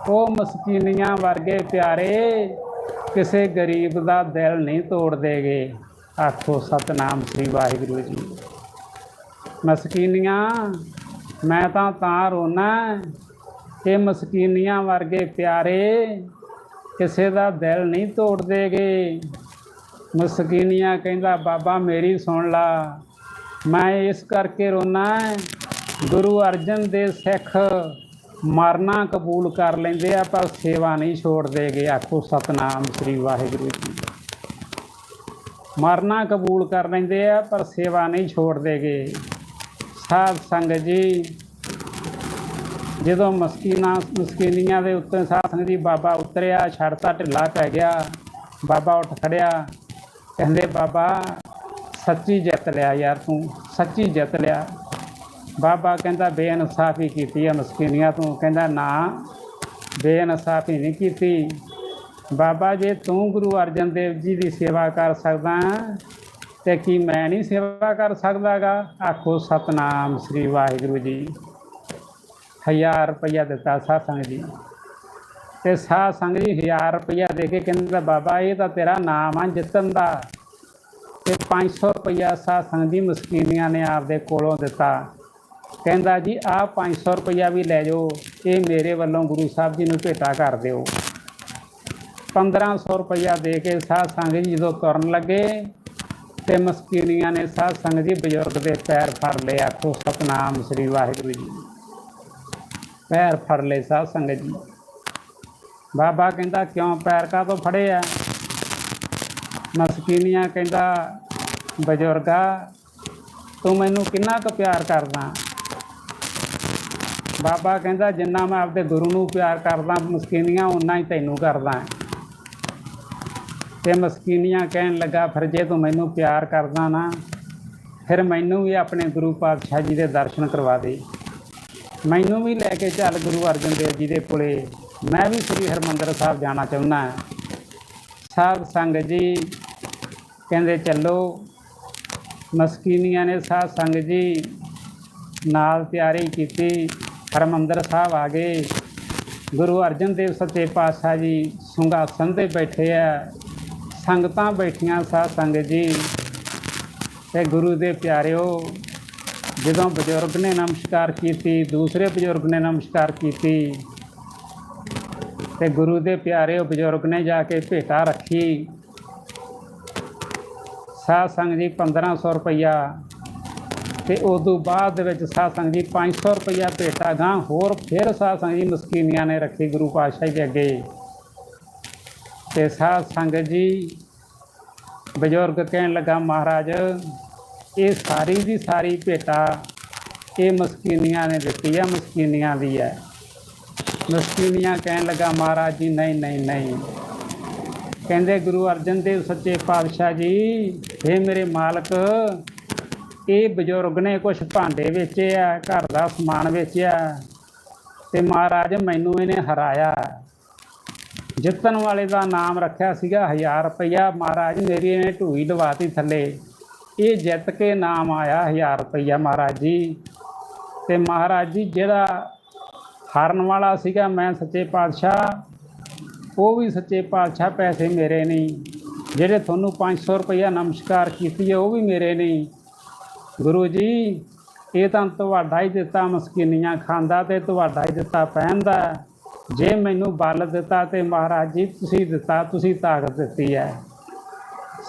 ਉਹ ਮਸਕੀਨੀਆਂ ਵਰਗੇ ਪਿਆਰੇ ਕਿਸੇ ਗਰੀਬ ਦਾ ਦਿਲ ਨਹੀਂ ਤੋੜ ਦੇਗੇ, ਆਖੋ ਸਤਨਾਮ ਸ੍ਰੀ ਵਾਹਿਗੁਰੂ ਜੀ। ਮਸਕੀਨੀਆਂ, ਮੈਂ ਤਾਂ ਤਾਂ ਰੋਣਾ ਕਿ ਮਸਕੀਨੀਆਂ ਵਰਗੇ ਪਿਆਰੇ ਕਿਸੇ ਦਾ ਦਿਲ ਨਹੀਂ ਤੋੜ ਦੇਗੇ। ਮਸਕੀਨੀਆਂ ਕਹਿੰਦਾ, ਬਾਬਾ, ਮੇਰੀ ਸੁਣ ਲਾ। ਮੈਂ ਇਸ ਕਰਕੇ ਰੋਣਾ ਗੁਰੂ ਅਰਜਨ ਦੇ ਸਿੱਖ ਮਰਨਾ ਕਬੂਲ ਕਰ ਲੈਂਦੇ ਆ, ਪਰ ਸੇਵਾ ਨਹੀਂ ਛੋੜਦੇਗੇ ਆਖੋ ਸਤਨਾਮ ਸ੍ਰੀ ਵਾਹਿਗੁਰੂ ਜੀ। ਮਰਨਾ ਕਬੂਲ ਕਰ ਲੈਂਦੇ ਆ, ਪਰ ਸੇਵਾ ਨਹੀਂ ਛੋੜਦੇਗੇ ਸਾਧ ਸੰਗਤ ਜੀ, ਜਦੋਂ ਮਸਕੀਨਾ, ਮਸਕੀਨੀਆਂ ਦੇ ਉੱਤੇ ਸਾਧ ਸੰਗਤ ਜੀ ਬਾਬਾ ਉਤਰਿਆ ਛੜਤਾ ਢਿੱਲਾ ਪੈ ਗਿਆ। ਬਾਬਾ ਉੱਠ ਖੜਿਆ, ਕਹਿੰਦੇ, ਬਾਬਾ, ਸੱਚੀ ਜਿੱਤ ਲਿਆ ਯਾਰ ਤੂੰ, ਸੱਚੀ ਜਿੱਤ ਲਿਆ। ਬਾਬਾ ਕਹਿੰਦਾ ਬੇਇਨਸਾਫੀ ਕੀਤੀ ਹੈ ਮਸਕੀਨੀਆਂ ਤੂੰ। ਕਹਿੰਦਾ ਨਾ, ਬੇਇਨਸਾਫੀ ਨਹੀਂ ਕੀਤੀ। ਬਾਬਾ ਜੇ, ਤੂੰ ਗੁਰੂ ਅਰਜਨ ਦੇਵ ਜੀ ਦੀ ਸੇਵਾ ਕਰ ਸਕਦਾ ਤੇ ਕੀ ਮੈਂ ਨਹੀਂ ਸੇਵਾ ਕਰ ਸਕਦਾਗਾ? ਆਖੋ, ਸਤਨਾਮ ਸ੍ਰੀ ਵਾਹਿਗੁਰੂ ਜੀ। ਹਜ਼ਾਰ ਰੁਪਈਆ ਦਿੱਤਾ ਸਾਧ ਸੰਗਤ ਜੀ। ਤੇ ਸਾਧ ਸੰਗਤ ਜੀ, ਹਜ਼ਾਰ ਰੁਪਈਆ ਦੇ ਕੇ ਕਹਿੰਦਾ, ਬਾਬਾ, ਇਹ ਤਾਂ ਤੇਰਾ ਨਾਮ ਆ, ਜਿੱਤਣ ਦਾ। ਤੇ 500 ਰੁਪਈਆ ਸਾਧ ਸੰਗਤ ਜੀ ਮਸਕੀਨੀਆਂ ਨੇ ਆਪਦੇ ਕੋਲੋਂ ਦਿੱਤਾ। ਕਹਿੰਦਾ ਜੀ, ਆਹ 500 ਰੁਪਈਆ ਵੀ ਲੈ ਜਾਓ, ਇਹ ਮੇਰੇ ਵੱਲੋਂ ਗੁਰੂ ਸਾਹਿਬ ਜੀ ਨੂੰ ਭੇਟਾ ਕਰ ਦਿਓ। 1500 ਰੁਪਈਆ ਦੇ ਕੇ ਸਾਧ ਸੰਗਤ ਜੀ ਜਦੋਂ ਤੁਰਨ ਲੱਗੇ, ਤੇ ਮਸਕੀਨੀਆਂ ਨੇ ਸਾਧ ਸੰਗਤ ਜੀ ਬਜ਼ੁਰਗ ਦੇ ਪੈਰ ਫੜ ਲਏ, ਆਖੋ, ਸਤਨਾਮ ਸ੍ਰੀ ਵਾਹਿਗੁਰੂ ਜੀ। ਪੈਰ ਫੜ ਲਏ ਸਾਧ ਸੰਗਤ ਜੀ। ਬਾਬਾ ਕਹਿੰਦਾ, ਕਿਉਂ ਪੈਰ ਕਾਹਤੋਂ ਫੜੇ ਆ ਮਸਕੀਨੀਆਂ ਕਹਿੰਦਾ, ਬਜ਼ੁਰਗਾ, ਤੂੰ ਮੈਨੂੰ ਕਿੰਨਾ ਕੁ ਪਿਆਰ ਕਰਦਾ? ਬਾਬਾ ਕਹਿੰਦਾ, ਜਿੰਨਾ ਮੈਂ ਆਪਦੇ ਗੁਰੂ ਨੂੰ ਪਿਆਰ ਕਰਦਾ, ਮਸਕੀਨੀਆਂ ਉਨਾ ਹੀ ਤੈਨੂੰ ਕਰਦਾ ਤੇ ਮਸਕੀਨੀਆਂ ਕਹਿਣ ਲੱਗਾ, ਫਿਰ ਜੇ ਤੂੰ ਮੈਨੂੰ ਪਿਆਰ ਕਰਦਾ ਨਾ, ਫਿਰ ਮੈਨੂੰ ਵੀ ਆਪਣੇ ਗੁਰੂ ਪਾਤਸ਼ਾਹ ਜੀ ਦੇ ਦਰਸ਼ਨ ਕਰਵਾ ਦੇ। ਮੈਨੂੰ ਵੀ ਲੈ ਕੇ ਚੱਲ ਗੁਰੂ ਅਰਜਨ ਦੇਵ ਜੀ ਦੇ ਕੋਲੇ। ਮੈਂ ਵੀ ਸ੍ਰੀ ਹਰਮੰਦਰ ਸਾਹਿਬ ਜਾਣਾ ਚਾਹੁੰਦਾ ਹਾਂ। ਸਾਧ ਸੰਗਤ ਜੀ ਕਹਿੰਦੇ, ਚੱਲੋ। ਮਸਕੀਨੀਆਂ ਨੇ ਸਾਧ ਸੰਗ ਜੀ ਨਾਲ ਤਿਆਰੀ ਕੀਤੀ। ਹਰਮੰਦਰ ਸਾਹਿਬ ਆ ਗਏ। ਗੁਰੂ ਅਰਜਨ ਦੇਵ ਸੱਚੇ ਪਾਤਸ਼ਾਹ ਜੀ ਸੰਘਾਸਨ ਤੇ ਬੈਠੇ ਆ। ਸੰਗਤਾਂ ਬੈਠੀਆਂ ਸਾਧ ਸੰਗਤ ਜੀ। ਤੇ ਗੁਰੂ ਦੇ ਪਿਆਰਿਓ, ਜਦੋਂ ਬਜ਼ੁਰਗ ਨੇ ਨਮਸਕਾਰ ਕੀਤੀ, ਦੂਸਰੇ ਬਜ਼ੁਰਗ ਨੇ ਨਮਸਕਾਰ ਕੀਤੀ, ਤੇ ਗੁਰੂ ਦੇ ਪਿਆਰਿਓ ਬਜ਼ੁਰਗ ਨੇ ਜਾ ਕੇ ਭੇਟਾ ਰੱਖੀ। ਸਾਧ ਸੰਗਤ ਜੀ 1500 ਰੁਪਈਆ ਤੇ ਤੋਂ ਬਾਅਦ ਦੇ ਵਿੱਚ ਸਾਧ ਸੰਗਤ ਜੀ 500 ਰੁਪਈਆ ਭੇਟਾ ਗਾਂ ਹੋਰ ਫਿਰ ਸਾਧ ਸੰਗਤ ਜੀ ਮਸਕੀਨੀਆਂ ਨੇ ਰੱਖੀ ਗੁਰੂ ਪਾਤਸ਼ਾਹ ਜੀ ਦੇ ਅੱਗੇ। ਤੇ ਸਾਧ ਸੰਗਤ ਜੀ ਬਜ਼ੁਰਗ ਕਹਿਣ ਲੱਗਾ, ਮਹਾਰਾਜ, ਇਹ ਸਾਰੀ ਦੀ ਸਾਰੀ ਭੇਟਾ ਇਹ ਮਸਕੀਨੀਆਂ ਨੇ ਦਿੱਤੀ ਆ, ਮਸਕੀਨੀਆਂ ਦੀ ਹੈ ਮਸਕੀਨੀਆਂ ਕਹਿਣ ਲੱਗਾ, ਮਹਾਰਾਜ ਜੀ, ਨਹੀਂ ਨਹੀਂ ਨਹੀਂ। ਕਹਿੰਦੇ ਗੁਰੂ ਅਰਜਨ ਦੇਵ ਸੱਚੇ ਪਾਤਸ਼ਾਹ ਜੀ ਇਹ ਮੇਰੇ ਮਾਲਕ ਇਹ ਬਜ਼ੁਰਗ ਨੇ ਕੁਝ ਭਾਂਡੇ ਵੇਚੇ ਆ, ਘਰ ਦਾ ਸਮਾਨ ਵੇਚਿਆ ਤੇ ਮਹਾਰਾਜ ਮੈਨੂੰ ਇਹਨੇ ਹਰਾਇਆ। ਜਿੱਤਣ ਵਾਲੇ ਦਾ ਨਾਮ ਰੱਖਿਆ ਸੀਗਾ 1000 ਰੁਪਇਆ ਮਹਾਰਾਜ ਮੇਰੀ ਇਹਨੇ ਢੂਈ ਲਵਾਤੀ ਥੱਲੇ। ਇਹ ਜਿੱਤ ਕੇ ਨਾਮ ਆਇਆ 1000 ਰੁਪਇਆ ਮਹਾਰਾਜ ਜੀ। ਤੇ ਮਹਾਰਾਜ ਜੀ, ਜਿਹੜਾ ਹਾਰਨ ਵਾਲਾ ਸੀਗਾ ਮੈਂ ਸੱਚੇ ਪਾਤਸ਼ਾਹ, ਉਹ ਵੀ ਸੱਚੇ ਪਾਤਸ਼ਾਹ ਪੈਸੇ ਮੇਰੇ ਨਹੀਂ। ਜਿਹੜੇ ਤੁਹਾਨੂੰ 500 ਰੁਪਇਆ ਨਮਸਕਾਰ ਕੀਤੀ ਹੈ ਉਹ ਵੀ ਮੇਰੇ ਨਹੀਂ। ਗੁਰੂ ਜੀ, ਇਹ ਤਾਂ ਤੁਹਾਡਾ ਹੀ ਦਿੱਤਾ ਮਸਕੀਨੀਆਂ ਖਾਂਦਾ ਤੇ ਤੁਹਾਡਾ ਹੀ ਦਿੱਤਾ ਪਹਿਨਦਾ। ਜੇ ਮੈਨੂੰ ਬਲ ਦਿੱਤਾ ਤੇ ਮਹਾਰਾਜ ਜੀ, ਤੁਸੀਂ ਦਿੱਤਾ, ਤੁਸੀਂ ਤਾਕਤ ਦਿੱਤੀ ਹੈ।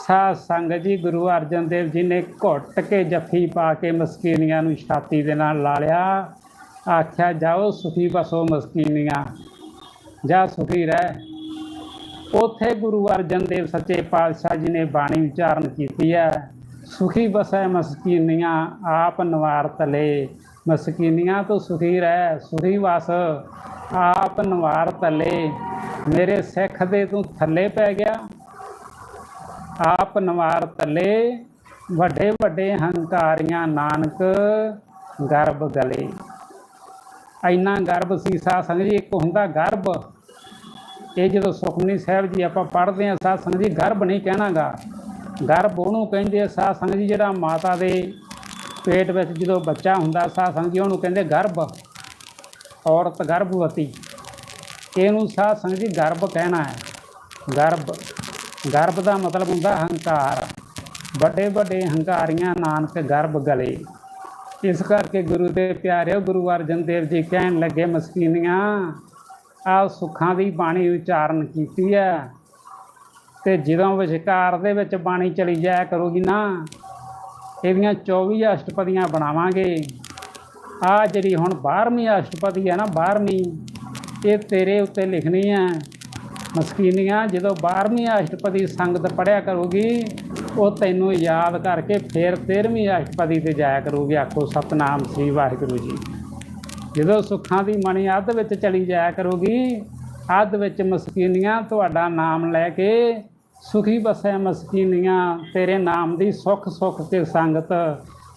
ਸਾਧ ਸੰਗਤ ਜੀ, ਗੁਰੂ ਅਰਜਨ ਦੇਵ ਜੀ ਨੇ ਘੁੱਟ ਕੇ ਜੱਫੀ ਪਾ ਕੇ ਮਸਕੀਨੀਆਂ ਨੂੰ ਛਾਤੀ ਦੇ ਨਾਲ ਲਾ ਲਿਆ। ਆਖਿਆ, ਜਾਓ, ਸੁਖੀ ਬਸੋ ਮਸਕੀਨੀਆਂ। ਜਾ ਸੁਖੀ ਰਹਿ। ਉਥੇ ਗੁਰੂ ਅਰਜਨ ਦੇਵ ਸੱਚੇ ਪਾਤਸ਼ਾਹ ਜੀ ਨੇ ਬਾਣੀ ਉਚਾਰਨ ਕੀਤੀ ਹੈ। ਸੁਖੀ ਬਸੈ ਮਸਕੀਨੀਆਂ, ਆਪ ਨਵਾਰ ਤਲੇ। ਮਸਕੀਨੀਆਂ ਤੋਂ ਸੁਖੀ ਰਹਿ, ਸੁਖੀ ਵਸ, ਆਪ ਨਵਾਰ ਤਲੇ। ਮੇਰੇ ਸਿੱਖ ਦੇ ਤੂੰ ਥੱਲੇ ਪੈ ਗਿਆ। ਆਪ ਨਵਾਰ ਤਲੇ, ਵੱਡੇ ਵੱਡੇ ਹੰਕਾਰੀਆਂ ਨਾਨਕ, ਗਰਭ ਗਲੇ। ਇੰਨਾ ਗਰਭ ਸੀ ਸਾਧ ਸੰਗਤ ਜੀ, ਇੱਕ ਹੁੰਦਾ ਗਰਭ। ਇਹ ਜਦੋਂ ਸੁਖਮਨੀ ਸਾਹਿਬ ਜੀ ਆਪਾਂ ਪੜ੍ਹਦੇ ਹਾਂ, ਸਾਧ ਸੰਗਤ ਜੀ, ਗਰਭ ਨਹੀਂ ਕਹਿਣਾਗਾ। ਗਰਭ ਉਹਨੂੰ ਕਹਿੰਦੇ ਆ, ਸਾਧ ਸੰਗਤ ਜੀ ਜਿਹੜਾ ਮਾਤਾ ਦੇ ਪੇਟ ਵਿੱਚ ਜਦੋਂ ਬੱਚਾ ਹੁੰਦਾ, ਸਾਧ ਸੰਗਤ ਜੀ ਉਹਨੂੰ ਕਹਿੰਦੇ ਗਰਭ, ਔਰਤ ਗਰਭਵਤੀ। ਇਹਨੂੰ ਸਾਧ ਸੰਗਤ ਜੀ ਗਰਭ ਕਹਿਣਾ ਹੈ। ਗਰਭ ਗਰਭ ਦਾ ਮਤਲਬ ਹੁੰਦਾ ਹੰਕਾਰ। ਵੱਡੇ ਵੱਡੇ ਹੰਕਾਰੀਆਂ ਨਾਨਕ ਗਰਭ ਗਲੇ। ਇਸ ਕਰਕੇ ਗੁਰੂ ਦੇ ਪਿਆਰਿਓ, ਗੁਰੂ ਅਰਜਨ ਦੇਵ ਜੀ ਕਹਿਣ ਲੱਗੇ, ਮਸਕੀਨੀਆਂ ਆ ਸੁੱਖਾਂ ਦੀ ਬਾਣੀ ਉਚਾਰਨ ਕੀਤੀ ਹੈ। ਤੇ ਜਦੋਂ ਵਿਚਕਾਰ ਦੇ ਵਿੱਚ ਬਾਣੀ ਚਲੀ ਜਾਇਆ ਕਰੂਗੀ ਨਾ, ਇਹਦੀਆਂ 24 ਅਸ਼ਟਪਦੀਆਂ ਬਣਾਵਾਂਗੇ। ਆ ਜਿਹੜੀ ਹੁਣ 12ਵੀਂ ਅਸ਼ਟਪਦੀ ਹੈ ਨਾ 12ਵੀਂ ਇਹ ਤੇਰੇ ਉੱਤੇ ਲਿਖਣੀ ਹੈ। ਮਸਕੀਨੀਆਂ, ਜਦੋਂ 12ਵੀਂ ਅਸ਼ਟਪਦੀ ਸੰਗਤ ਪੜਿਆ ਕਰੂਗੀ, ਉਹ ਤੈਨੂੰ ਯਾਦ ਕਰਕੇ ਫਿਰ 13ਵੀਂ ਅਸ਼ਟਪਦੀ ਤੇ ਜਾਇਆ ਕਰੂਗੀ। ਆਖੋ, ਸਤਨਾਮ ਸ੍ਰੀ ਵਾਹਿਗੁਰੂ ਜੀ। ਜਦੋਂ ਸੁੱਖਾਂ ਦੀ ਮਣੀ ਅੱਧ ਵਿੱਚ ਚਲੀ ਜਾਇਆ ਕਰੂਗੀ, ਅੱਧ ਵਿੱਚ ਮਸਕੀਨੀਆਂ, ਤੁਹਾਡਾ ਨਾਮ ਲੈ ਕੇ ਸੁਖੀ ਬਸੈ ਮਸਕੀਨੀਆਂ ਤੇਰੇ ਨਾਮ ਦੀ ਸੁੱਖ ਸੁੱਖ 'ਤੇ ਸੰਗਤ,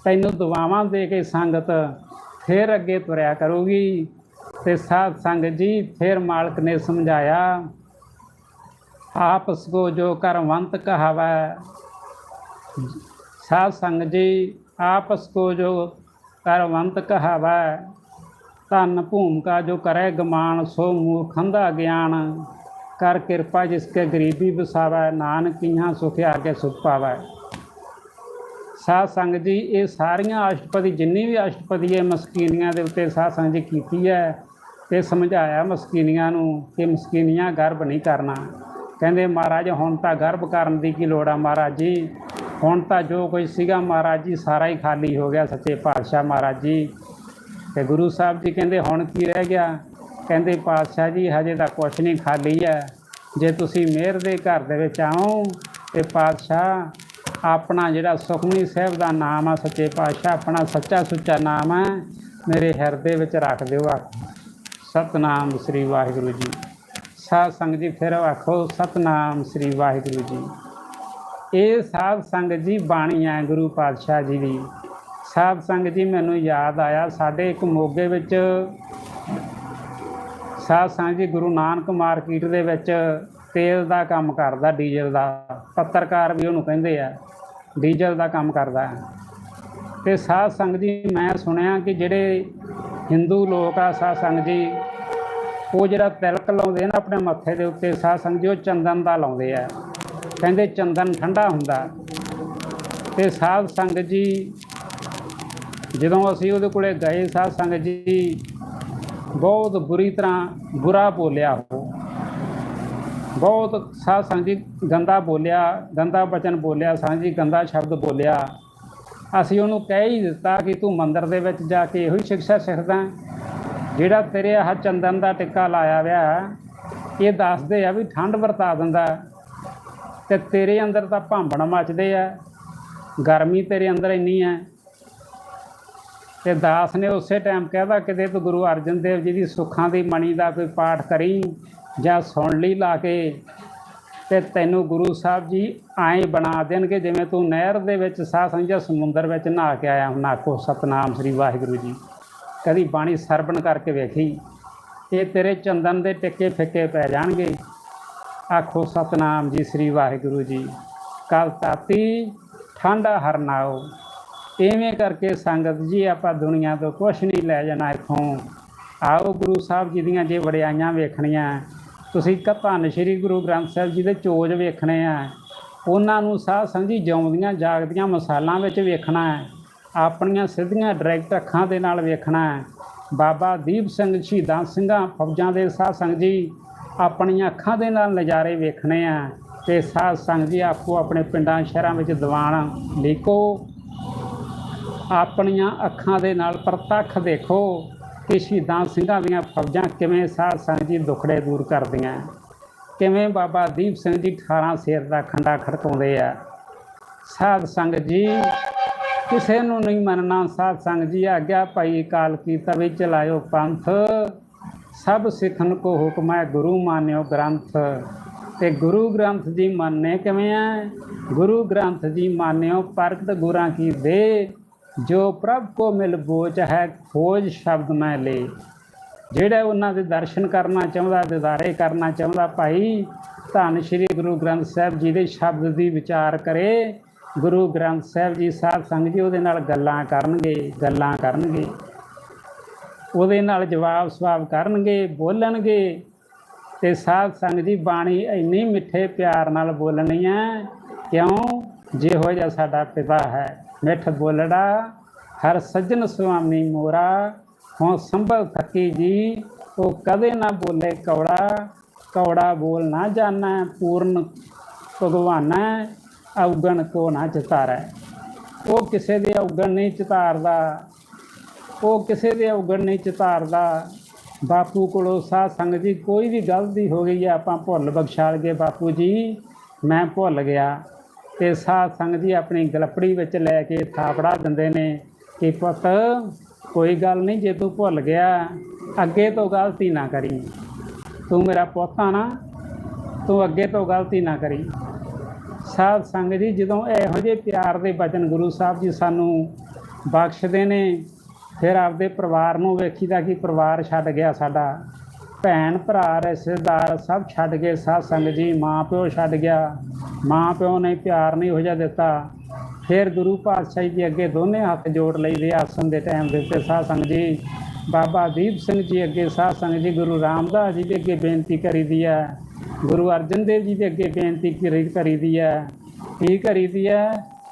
ਤੈਨੂੰ ਦੁਆਵਾਂ ਦੇ ਕੇ ਸੰਗਤ, ਫਿਰ ਅੱਗੇ ਤੁਰਿਆ ਕਰੂਗੀ। ਤੇ ਸਾਧ ਸੰਗਤ ਜੀ, ਫਿਰ ਮਾਲਕ ਨੇ ਸਮਝਾਇਆ ਆਪਸ ਕੋ ਜੋ ਕਰਵੰਤ ਕਹਾਵੈ। ਸਾਧ ਸੰਗਤ ਜੀ ਆਪਸ ਕੋ ਜੋ ਕਰਵੰਤ ਕਹਾਵੈ, ਧਨ ਭੂਮਿਕਾ ਜੋ ਕਰੈ ਗਮਾਨ, ਸੋ ਮੂਰਖੰਦਾ ਗਿਆਨ। ਕਰ ਕਿਰਪਾ ਜਿਸ ਕੇ ਗਰੀਬੀ ਵਸਾਵੈ ਨਾਨਕੀਆਂ ਸੁਖ ਆਗੇ ਸੁਖ ਪਾਵੈ। ਸਾਧ ਸੰਗਤ ਜੀ, ਇਹ ਸਾਰੀਆਂ ਅਸ਼ਟਪਦੀ, ਜਿੰਨੀ ਵੀ ਅਸ਼ਟਪਦੀ ਹੈ, ਮਸਕੀਨੀਆਂ ਦੇ ਉੱਤੇ ਸਾਧ ਸੰਗਤ ਜੀ ਕੀਤੀ ਹੈ ਤੇ ਸਮਝਾਇਆ ਮਸਕੀਨੀਆਂ ਨੂੰ ਕਿ ਮਸਕੀਨੀਆਂ ਗਰਭ ਨਹੀਂ ਕਰਨਾ। ਕਹਿੰਦੇ, ਮਹਾਰਾਜ, ਹੁਣ ਤਾਂ ਗਰਭ ਕਰਨ ਦੀ ਕੀ ਲੋੜ ਆ ਮਹਾਰਾਜ ਜੀ? ਹੁਣ ਤਾਂ ਜੋ ਕੁਝ ਸੀਗਾ ਮਹਾਰਾਜ ਜੀ, ਸਾਰਾ ਹੀ ਖਾਲੀ ਹੋ ਗਿਆ ਸੱਚੇ ਪਾਤਸ਼ਾਹ ਮਹਾਰਾਜ ਜੀ। ਤੇ ਗੁਰੂ ਸਾਹਿਬ ਜੀ ਕਹਿੰਦੇ, ਹੁਣ ਕੀ ਰਹਿ ਗਿਆ? ਕਹਿੰਦੇ, ਪਾਤਸ਼ਾਹ ਜੀ, ਹਜੇ ਤਾਂ ਕੁਛ ਨਹੀਂ, ਖਾਲੀ ਹੈ ਜੇ ਤੁਸੀਂ ਮਿਹਰ ਦੇ ਘਰ ਦੇ ਵਿੱਚ ਆਓ ਤੇ ਪਾਤਸ਼ਾਹ, ਆਪਣਾ ਜਿਹੜਾ ਸੁਖਮਨੀ ਸਾਹਿਬ ਦਾ ਨਾਮ ਆ, ਸੱਚੇ ਪਾਤਸ਼ਾਹ, ਆਪਣਾ ਸੱਚਾ ਸੁੱਚਾ ਨਾਮ ਹੈ ਮੇਰੇ ਹਿਰਦੇ ਵਿੱਚ ਰੱਖ ਦਿਓ ਆ। ਸਤਨਾਮ ਸ੍ਰੀ ਵਾਹਿਗੁਰੂ ਜੀ। ਸਾਧ ਸੰਗ ਜੀ, ਫਿਰ ਆਖੋ, ਸਤਨਾਮ ਸ੍ਰੀ ਵਾਹਿਗੁਰੂ ਜੀ। ਇਹ ਸਾਧ ਸੰਗ ਜੀ ਬਾਣੀ ਹੈ ਗੁਰੂ ਪਾਤਸ਼ਾਹ ਜੀ ਦੀ। ਸਾਧ ਸੰਗ ਜੀ, ਮੈਨੂੰ ਯਾਦ ਆਇਆ, ਸਾਡੇ ਇੱਕ ਮੋਗੇ ਵਿੱਚ ਸਾਧ ਸੰਗਤ ਜੀ ਗੁਰੂ ਨਾਨਕ ਮਾਰਕੀਟ ਦੇ ਵਿੱਚ ਤੇਲ ਦਾ ਕੰਮ ਕਰਦਾ, ਡੀਜ਼ਲ ਦਾ। ਪੱਤਰਕਾਰ ਵੀ ਉਹਨੂੰ ਕਹਿੰਦੇ ਆ, ਡੀਜ਼ਲ ਦਾ ਕੰਮ ਕਰਦਾ ਹੈ। ਤੇ ਸਾਧ ਸੰਗਤ ਜੀ, ਮੈਂ ਸੁਣਿਆ ਕਿ ਜਿਹੜੇ ਹਿੰਦੂ ਲੋਕ ਆ, ਸਾਧ ਸੰਗਤ ਜੀ, ਉਹ ਜਿਹੜਾ ਤਿਲਕ ਲਾਉਂਦੇ ਨਾ ਆਪਣੇ ਮੱਥੇ ਦੇ ਉੱਤੇ, ਸਾਧ ਸੰਗਤ ਜੀ, ਉਹ ਚੰਦਨ ਦਾ ਲਾਉਂਦੇ ਆ। ਕਹਿੰਦੇ ਚੰਦਨ ਠੰਡਾ ਹੁੰਦਾ। ਤੇ ਸਾਧ ਸੰਗ ਜੀ, ਜਦੋਂ ਅਸੀਂ ਉਹਦੇ ਕੋਲੇ ਗਏ, ਸਾਧ ਸੰਗ ਜੀ ਬਹੁਤ ਬੁਰੀ ਤਰ੍ਹਾਂ ਬੁਰਾ ਬੋਲਿਆ ਉਹ। ਬਹੁਤ ਸਾਧ ਸੰਗਤ ਜੀ ਗੰਦਾ ਬੋਲਿਆ, ਗੰਦਾ ਬਚਨ ਬੋਲਿਆ ਸਾਧ ਜੀ ਗੰਦਾ ਸ਼ਬਦ ਬੋਲਿਆ। ਅਸੀਂ ਉਹਨੂੰ ਕਹਿ ਹੀ ਦਿੱਤਾ ਕਿ ਤੂੰ ਮੰਦਰ ਦੇ ਵਿੱਚ ਜਾ ਕੇ ਇਹੋ ਹੀ ਸਿੱਖਿਆ ਸਿੱਖਦਾ ਜਿਹੜਾ ਤੇਰੇ ਆਹ ਚੰਦਨ ਦਾ ਟਿੱਕਾ ਲਾਇਆ ਹੋਇਆ ਇਹ ਦੱਸਦੇ ਆ ਵੀ ਠੰਡ ਵਰਤਾ ਦਿੰਦਾ ਹੈ। ਤੇ ਤੇਰੇ ਅੰਦਰ ਤਾਂ ਭਾਂਬਣ ਮੱਚਦੇ ਆ, ਗਰਮੀ ਤੇਰੇ ਅੰਦਰ ਇੰਨੀ ਹੈ। ਤੇ ਦਾਸ ਨੇ ਉਸੇ ਟਾਈਮ ਕਹਿਦਾ ਕਿਤੇ ਤੂੰ ਗੁਰੂ ਅਰਜਨ ਦੇਵ ਜੀ ਦੀ ਸੁੱਖਾਂ ਦੀ ਮਣੀ ਦਾ ਕੋਈ ਪਾਠ ਕਰੀ ਜਾਂ ਸੁਣ ਲਈ ਲਾ ਕੇ, ਤੇ ਤੈਨੂੰ ਗੁਰੂ ਸਾਹਿਬ ਜੀ ਐਂ ਬਣਾ ਦੇਣਗੇ ਜਿਵੇਂ ਤੂੰ ਨਹਿਰ ਦੇ ਵਿੱਚ ਸਾਹ ਸਮਝਿਆ, ਸਮੁੰਦਰ ਵਿੱਚ ਨਹਾ ਕੇ ਆਇਆ ਹੁਣ ਆਖੋ ਸਤਨਾਮ ਸ੍ਰੀ ਵਾਹਿਗੁਰੂ ਜੀ। ਕਦੀ ਬਾਣੀ ਸਰਵਣ ਕਰਕੇ ਵੇਖੀ, ਇਹ ਤੇਰੇ ਚੰਦਨ ਦੇ ਟਿੱਕੇ ਫਿੱਕੇ ਪੈ ਜਾਣਗੇ। ਆਖੋ ਸਤਨਾਮ ਜੀ ਸ੍ਰੀ ਵਾਹਿਗੁਰੂ ਜੀ ਕਲ ਤਾਤੀ ਠੰਡਾ ਹਰਨਾਓ। ਇਵੇਂ ਕਰਕੇ ਸੰਗਤ ਜੀ ਆਪਾਂ ਦੁਨੀਆ ਤੋਂ ਕੁਛ ਨਹੀਂ ਲੈ ਜਾਣਾ ਇੱਥੋਂ। ਆਓ ਗੁਰੂ ਸਾਹਿਬ ਜੀ ਦੀਆਂ ਜੇ ਵਡਿਆਈਆਂ ਵੇਖਣੀਆਂ, ਤੁਸੀਂ ਧੰਨ ਸ਼੍ਰੀ ਗੁਰੂ ਗ੍ਰੰਥ ਸਾਹਿਬ ਜੀ ਦੇ ਚੋਜ ਵੇਖਣੇ ਆ। ਉਹਨਾਂ ਨੂੰ ਸਾਧ ਸੰਗਤ ਜਿਉਂਦੀਆਂ ਜਾਗਦੀਆਂ ਮਸਾਲਾਂ ਵਿੱਚ ਵੇਖਣਾ ਹੈ, ਆਪਣੀਆਂ ਸਿੱਧੀਆਂ ਡਾਇਰੈਕਟ ਅੱਖਾਂ ਦੇ ਨਾਲ ਵੇਖਣਾ ਹੈ। ਬਾਬਾ ਦੀਪ ਸਿੰਘ ਸ਼ਹੀਦਾਂ ਸਿੰਘਾਂ ਫੌਜਾਂ ਦੇ ਸਾਧ ਸੰਗਤ ਜੀ ਆਪਣੀਆਂ ਅੱਖਾਂ ਦੇ ਨਾਲ ਨਜ਼ਾਰੇ ਵੇਖਣੇ ਆ ਤੇ ਸਾਧ ਸੰਗਤ ਜੀ ਆਪੋ ਆਪਣੇ ਪਿੰਡਾਂ ਸ਼ਹਿਰਾਂ ਵਿੱਚ ਦੀਵਾਨ ਲੀਕੋ ਆਪਣੀਆਂ ਅੱਖਾਂ ਦੇ ਨਾਲ ਪ੍ਰਤੱਖ ਦੇਖੋ ਕਿ ਸ਼ਹੀਦਾਂ ਸਿੰਘਾਂ ਦੀਆਂ ਫੌਜਾਂ ਕਿਵੇਂ ਸਾਧ ਸੰਗਤ ਜੀ ਦੁਖੜੇ ਦੂਰ ਕਰਦੀਆਂ। ਕਿਵੇਂ ਬਾਬਾ ਦੀਪ ਸਿੰਘ ਜੀ 18 ਸਿਰ ਦਾ ਖੰਡਾ ਖੜਕਾਉਂਦੇ ਆ। ਸਾਧ ਸੰਗਤ ਜੀ, ਕਿਸੇ ਨੂੰ ਨਹੀਂ ਮੰਨਣਾ, ਸਾਧ ਸੰਗਤ ਜੀ ਆਗਿਆ ਭਾਈ ਕਾਲ ਕੀ ਤਵੇ ਚਲਾਇਓ ਪੰਥ। ਸਭ ਸਿੱਖਨ ਕੋ ਹੁਕਮ ਹੈ, ਗੁਰੂ ਮਾਨਿਓ ਗ੍ਰੰਥ। ਤੇ ਗੁਰੂ ਗ੍ਰੰਥ ਜੀ ਮੰਨੇ ਕਿਵੇਂ ਆ? ਗੁਰੂ ਗ੍ਰੰਥ ਜੀ ਮਾਨਿਓ ਪਰਗਤ ਗੁਰਾਂ ਕੀ ਦੇ ਜੋ ਪ੍ਰਭ ਕੋ ਮਿਲ ਬੋਚ ਹੈ, ਖੋਜ ਸ਼ਬਦ ਮੈਂ ਲੇ। ਜਿਹੜਾ ਉਹਨਾਂ ਦੇ ਦਰਸ਼ਨ ਕਰਨਾ ਚਾਹੁੰਦਾ, ਦਿਦਾਰੇ ਕਰਨਾ ਚਾਹੁੰਦਾ, ਭਾਈ, ਧੰਨ ਸ਼੍ਰੀ ਗੁਰੂ ਗ੍ਰੰਥ ਸਾਹਿਬ ਜੀ ਦੇ ਸ਼ਬਦ ਦੀ ਵਿਚਾਰ ਕਰੇ। ਗੁਰੂ ਗ੍ਰੰਥ ਸਾਹਿਬ ਜੀ ਸਾਧ ਸੰਗਤ ਜੀ ਉਹਦੇ ਨਾਲ ਗੱਲਾਂ ਕਰਨਗੇ ਗੱਲਾਂ ਕਰਨਗੇ। ਉਹਦੇ ਨਾਲ ਜਵਾਬ ਸਵਾਬ ਕਰਨਗੇ, ਬੋਲਣਗੇ। ਤੇ ਸਾਧ ਸੰਗਤ ਜੀ ਬਾਣੀ ਇੰਨੀ ਮਿੱਠੇ ਪਿਆਰ ਨਾਲ ਬੋਲਣੀ ਹੈ, ਕਿਉਂ? ਜਿਹੋ ਜਿਹਾ ਸਾਡਾ ਪਿਤਾ ਹੈ। ਮਿੱਠ ਬੋਲੜਾ, ਹਰ ਸੱਜਣ ਸੁਆਮੀ ਮੋਰਾ ਹੋਂ ਸੰਭਲ ਥਕੀ ਜੀ, ਉਹ ਕਦੇ ਨਾ ਬੋਲੇ ਕੌੜਾ ਕੌੜਾ ਬੋਲ ਨਾ ਜਾਣਾ, ਪੂਰਨ ਭਗਵਾਨਾ, ਔਗਣ ਕੋ ਨਾ ਚਤਾਰੈ। ਉਹ ਕਿਸੇ ਦੇ ਔਗਣ ਨਹੀਂ ਚਤਾਰਦਾ, ਉਹ ਕਿਸੇ ਦੇ ਔਗਣ ਨਹੀਂ ਚਤਾਰਦਾ। ਬਾਪੂ ਕੋਲੋਂ ਸਾਧ ਸੰਗ ਜੀ, ਕੋਈ ਵੀ ਗਲਤੀ ਹੋ ਗਈ ਹੈ, ਆਪਾਂ ਭੁੱਲ ਬਖਸ਼ਾਲ ਗਏ ਬਾਪੂ ਜੀ, ਮੈਂ ਭੁੱਲ ਗਿਆ। ਤੇ ਸਾਧ ਸੰਗਤ ਜੀ ਆਪਣੀ ਗਲਪੜੀ ਵਿੱਚ ਲੈ ਕੇ ਥਾਪੜਾ ਦਿੰਦੇ ਨੇ ਕਿ ਪੁੱਤ, ਕੋਈ ਗੱਲ ਨਹੀਂ, ਜੇ ਤੂੰ ਭੁੱਲ ਗਿਆ, ਅੱਗੇ ਤੋਂ ਗਲਤੀ ਨਾ ਕਰੀ। ਤੂੰ ਮੇਰਾ ਪੁੱਤ ਆ ਨਾ, ਤੂੰ ਅੱਗੇ ਤੋਂ ਗਲਤੀ ਨਾ ਕਰੀ। ਸਾਧ ਸੰਗ ਜੀ, ਜਦੋਂ ਇਹੋ ਜਿਹੇ ਪਿਆਰ ਦੇ ਬਚਨ ਗੁਰੂ ਸਾਹਿਬ ਜੀ ਸਾਨੂੰ ਬਖਸ਼ਦੇ ਨੇ, ਫਿਰ ਆਪਦੇ ਪਰਿਵਾਰ ਨੂੰ ਵੇਖੀਦਾ ਕਿ ਪਰਿਵਾਰ ਛੱਡ ਗਿਆ ਸਾਡਾ। ਭੈਣ, ਭਰਾ, ਰਿਸ਼ਤੇਦਾਰ, ਸਭ ਛੱਡ ਗਏ ਸਾਧ ਸੰਗਤ ਜੀ, ਮਾਂ ਪਿਓ ਛੱਡ ਗਿਆ। ਮਾਂ ਪਿਓ ਨੇ ਪਿਆਰ ਨਹੀਂ ਹੋ ਜਾ ਦਿੱਤਾ। ਫਿਰ ਗੁਰੂ ਪਾਤਸ਼ਾਹ ਜੀ ਦੇ ਅੱਗੇ ਦੋਨੇ ਹੱਥ ਜੋੜ ਲਈ ਦੇ ਆਸਨ ਦੇ ਟਾਈਮ ਦੇ ਉੱਤੇ ਸਾਧ ਸੰਗਤ ਜੀ। ਬਾਬਾ ਦੀਪ ਸਿੰਘ ਜੀ ਅੱਗੇ ਸਾਧ ਸੰਗਤ ਜੀ, ਗੁਰੂ ਰਾਮਦਾਸ ਜੀ ਦੇ ਅੱਗੇ ਬੇਨਤੀ ਕਰੀ ਦੀ ਹੈ। ਗੁਰੂ ਅਰਜਨ ਦੇਵ ਜੀ ਦੇ ਅੱਗੇ ਬੇਨਤੀ ਕਰੀ ਦੀ ਹੈ। ਕੀ ਕਰੀ ਦੀ ਹੈ?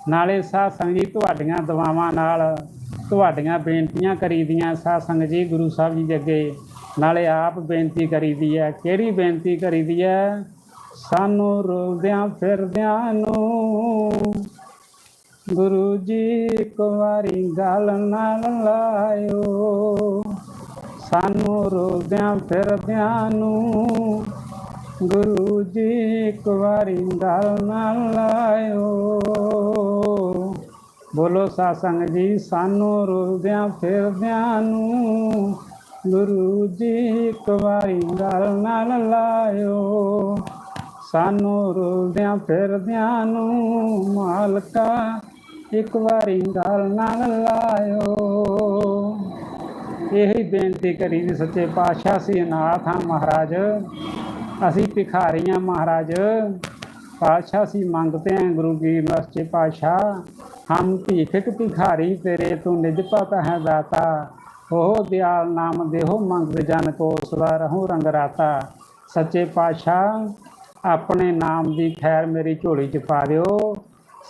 ਨਾਲੇ ਸਾਧ ਸੰਗਤ ਜੀ ਤੁਹਾਡੀਆਂ ਦੁਆਵਾਂ ਨਾਲ, ਤੁਹਾਡੀਆਂ ਬੇਨਤੀਆਂ ਕਰੀਦੀਆਂ ਸਾਧ ਸੰਗਤ ਜੀ, ਗੁਰੂ ਸਾਹਿਬ ਜੀ ਦੇ ਅੱਗੇ। ਨਾਲੇ ਆਪ ਬੇਨਤੀ ਕਰੀਦੀ ਹੈ ਕਿਹੜੀ ਬੇਨਤੀ ਕਰੀਦੀ ਹੈ ਸਾਨੂੰ ਰੋਲਦਿਆਂ ਫਿਰਦਿਆਂ ਨੂੰ ਗੁਰੂ ਜੀ ਇੱਕ ਵਾਰੀ ਗੱਲ ਨਾਲ ਲਾਇਓ। ਸਾਨੂੰ ਰੋਲਦਿਆਂ ਫਿਰਦਿਆਂ ਨੂੰ ਗੁਰੂ ਜੀ ਇੱਕ ਵਾਰੀ ਗੱਲ ਨਾਲ ਲਾਇਓ। ਬੋਲੋ ਸਾਸੰਗ ਜੀ, ਸਾਨੂੰ ਰੋਲਦਿਆਂ ਫਿਰਦਿਆਂ ਨੂੰ ਗੁਰੂ ਜੀ ਇੱਕ ਵਾਰੀ ਗੱਲ ਨਾਲ ਲਾਇਓ। ਸਾਨੂੰ ਰੁਲਦਿਆਂ ਫਿਰਦਿਆਂ ਨੂੰ ਮਾਲਕਾ ਇੱਕ ਵਾਰੀ ਗੱਲ ਨਾਲ ਲਾਇਓ। ਇਹੀ ਬੇਨਤੀ ਕਰੀ ਜੀ ਸੱਚੇ ਪਾਤਸ਼ਾਹ ਸੀ ਅਨਾਥਾਂ ਮਹਾਰਾਜ। ਅਸੀਂ ਭਿਖਾਰੀਆਂ ਮਹਾਰਾਜ। ਪਾਤਸ਼ਾਹ ਸੀ ਮੰਗਦੇ ਹੈ ਗੁਰੂ ਜੀ ਸੱਚੇ ਪਾਤਸ਼ਾਹ। ਹਮ ਭੀਖਕ ਭਿਖਾਰੀ ਤੇਰੇ ਤੋਂ ਨਿਜ ਪਤਾ ਹੈ ਦਾਤਾ। ਉਹ ਦਿਆਲ ਨਾਮ ਦੇਹੋ ਮੰਗ ਜਨ ਕੋ ਸਦਾ ਰਹੂ ਰੰਗ ਰਾਤਾ। ਸੱਚੇ ਪਾਤਸ਼ਾਹ, ਆਪਣੇ ਨਾਮ ਦੀ ਖੈਰ ਮੇਰੀ ਝੋਲੀ ਚ ਪਾ ਦਿਓ।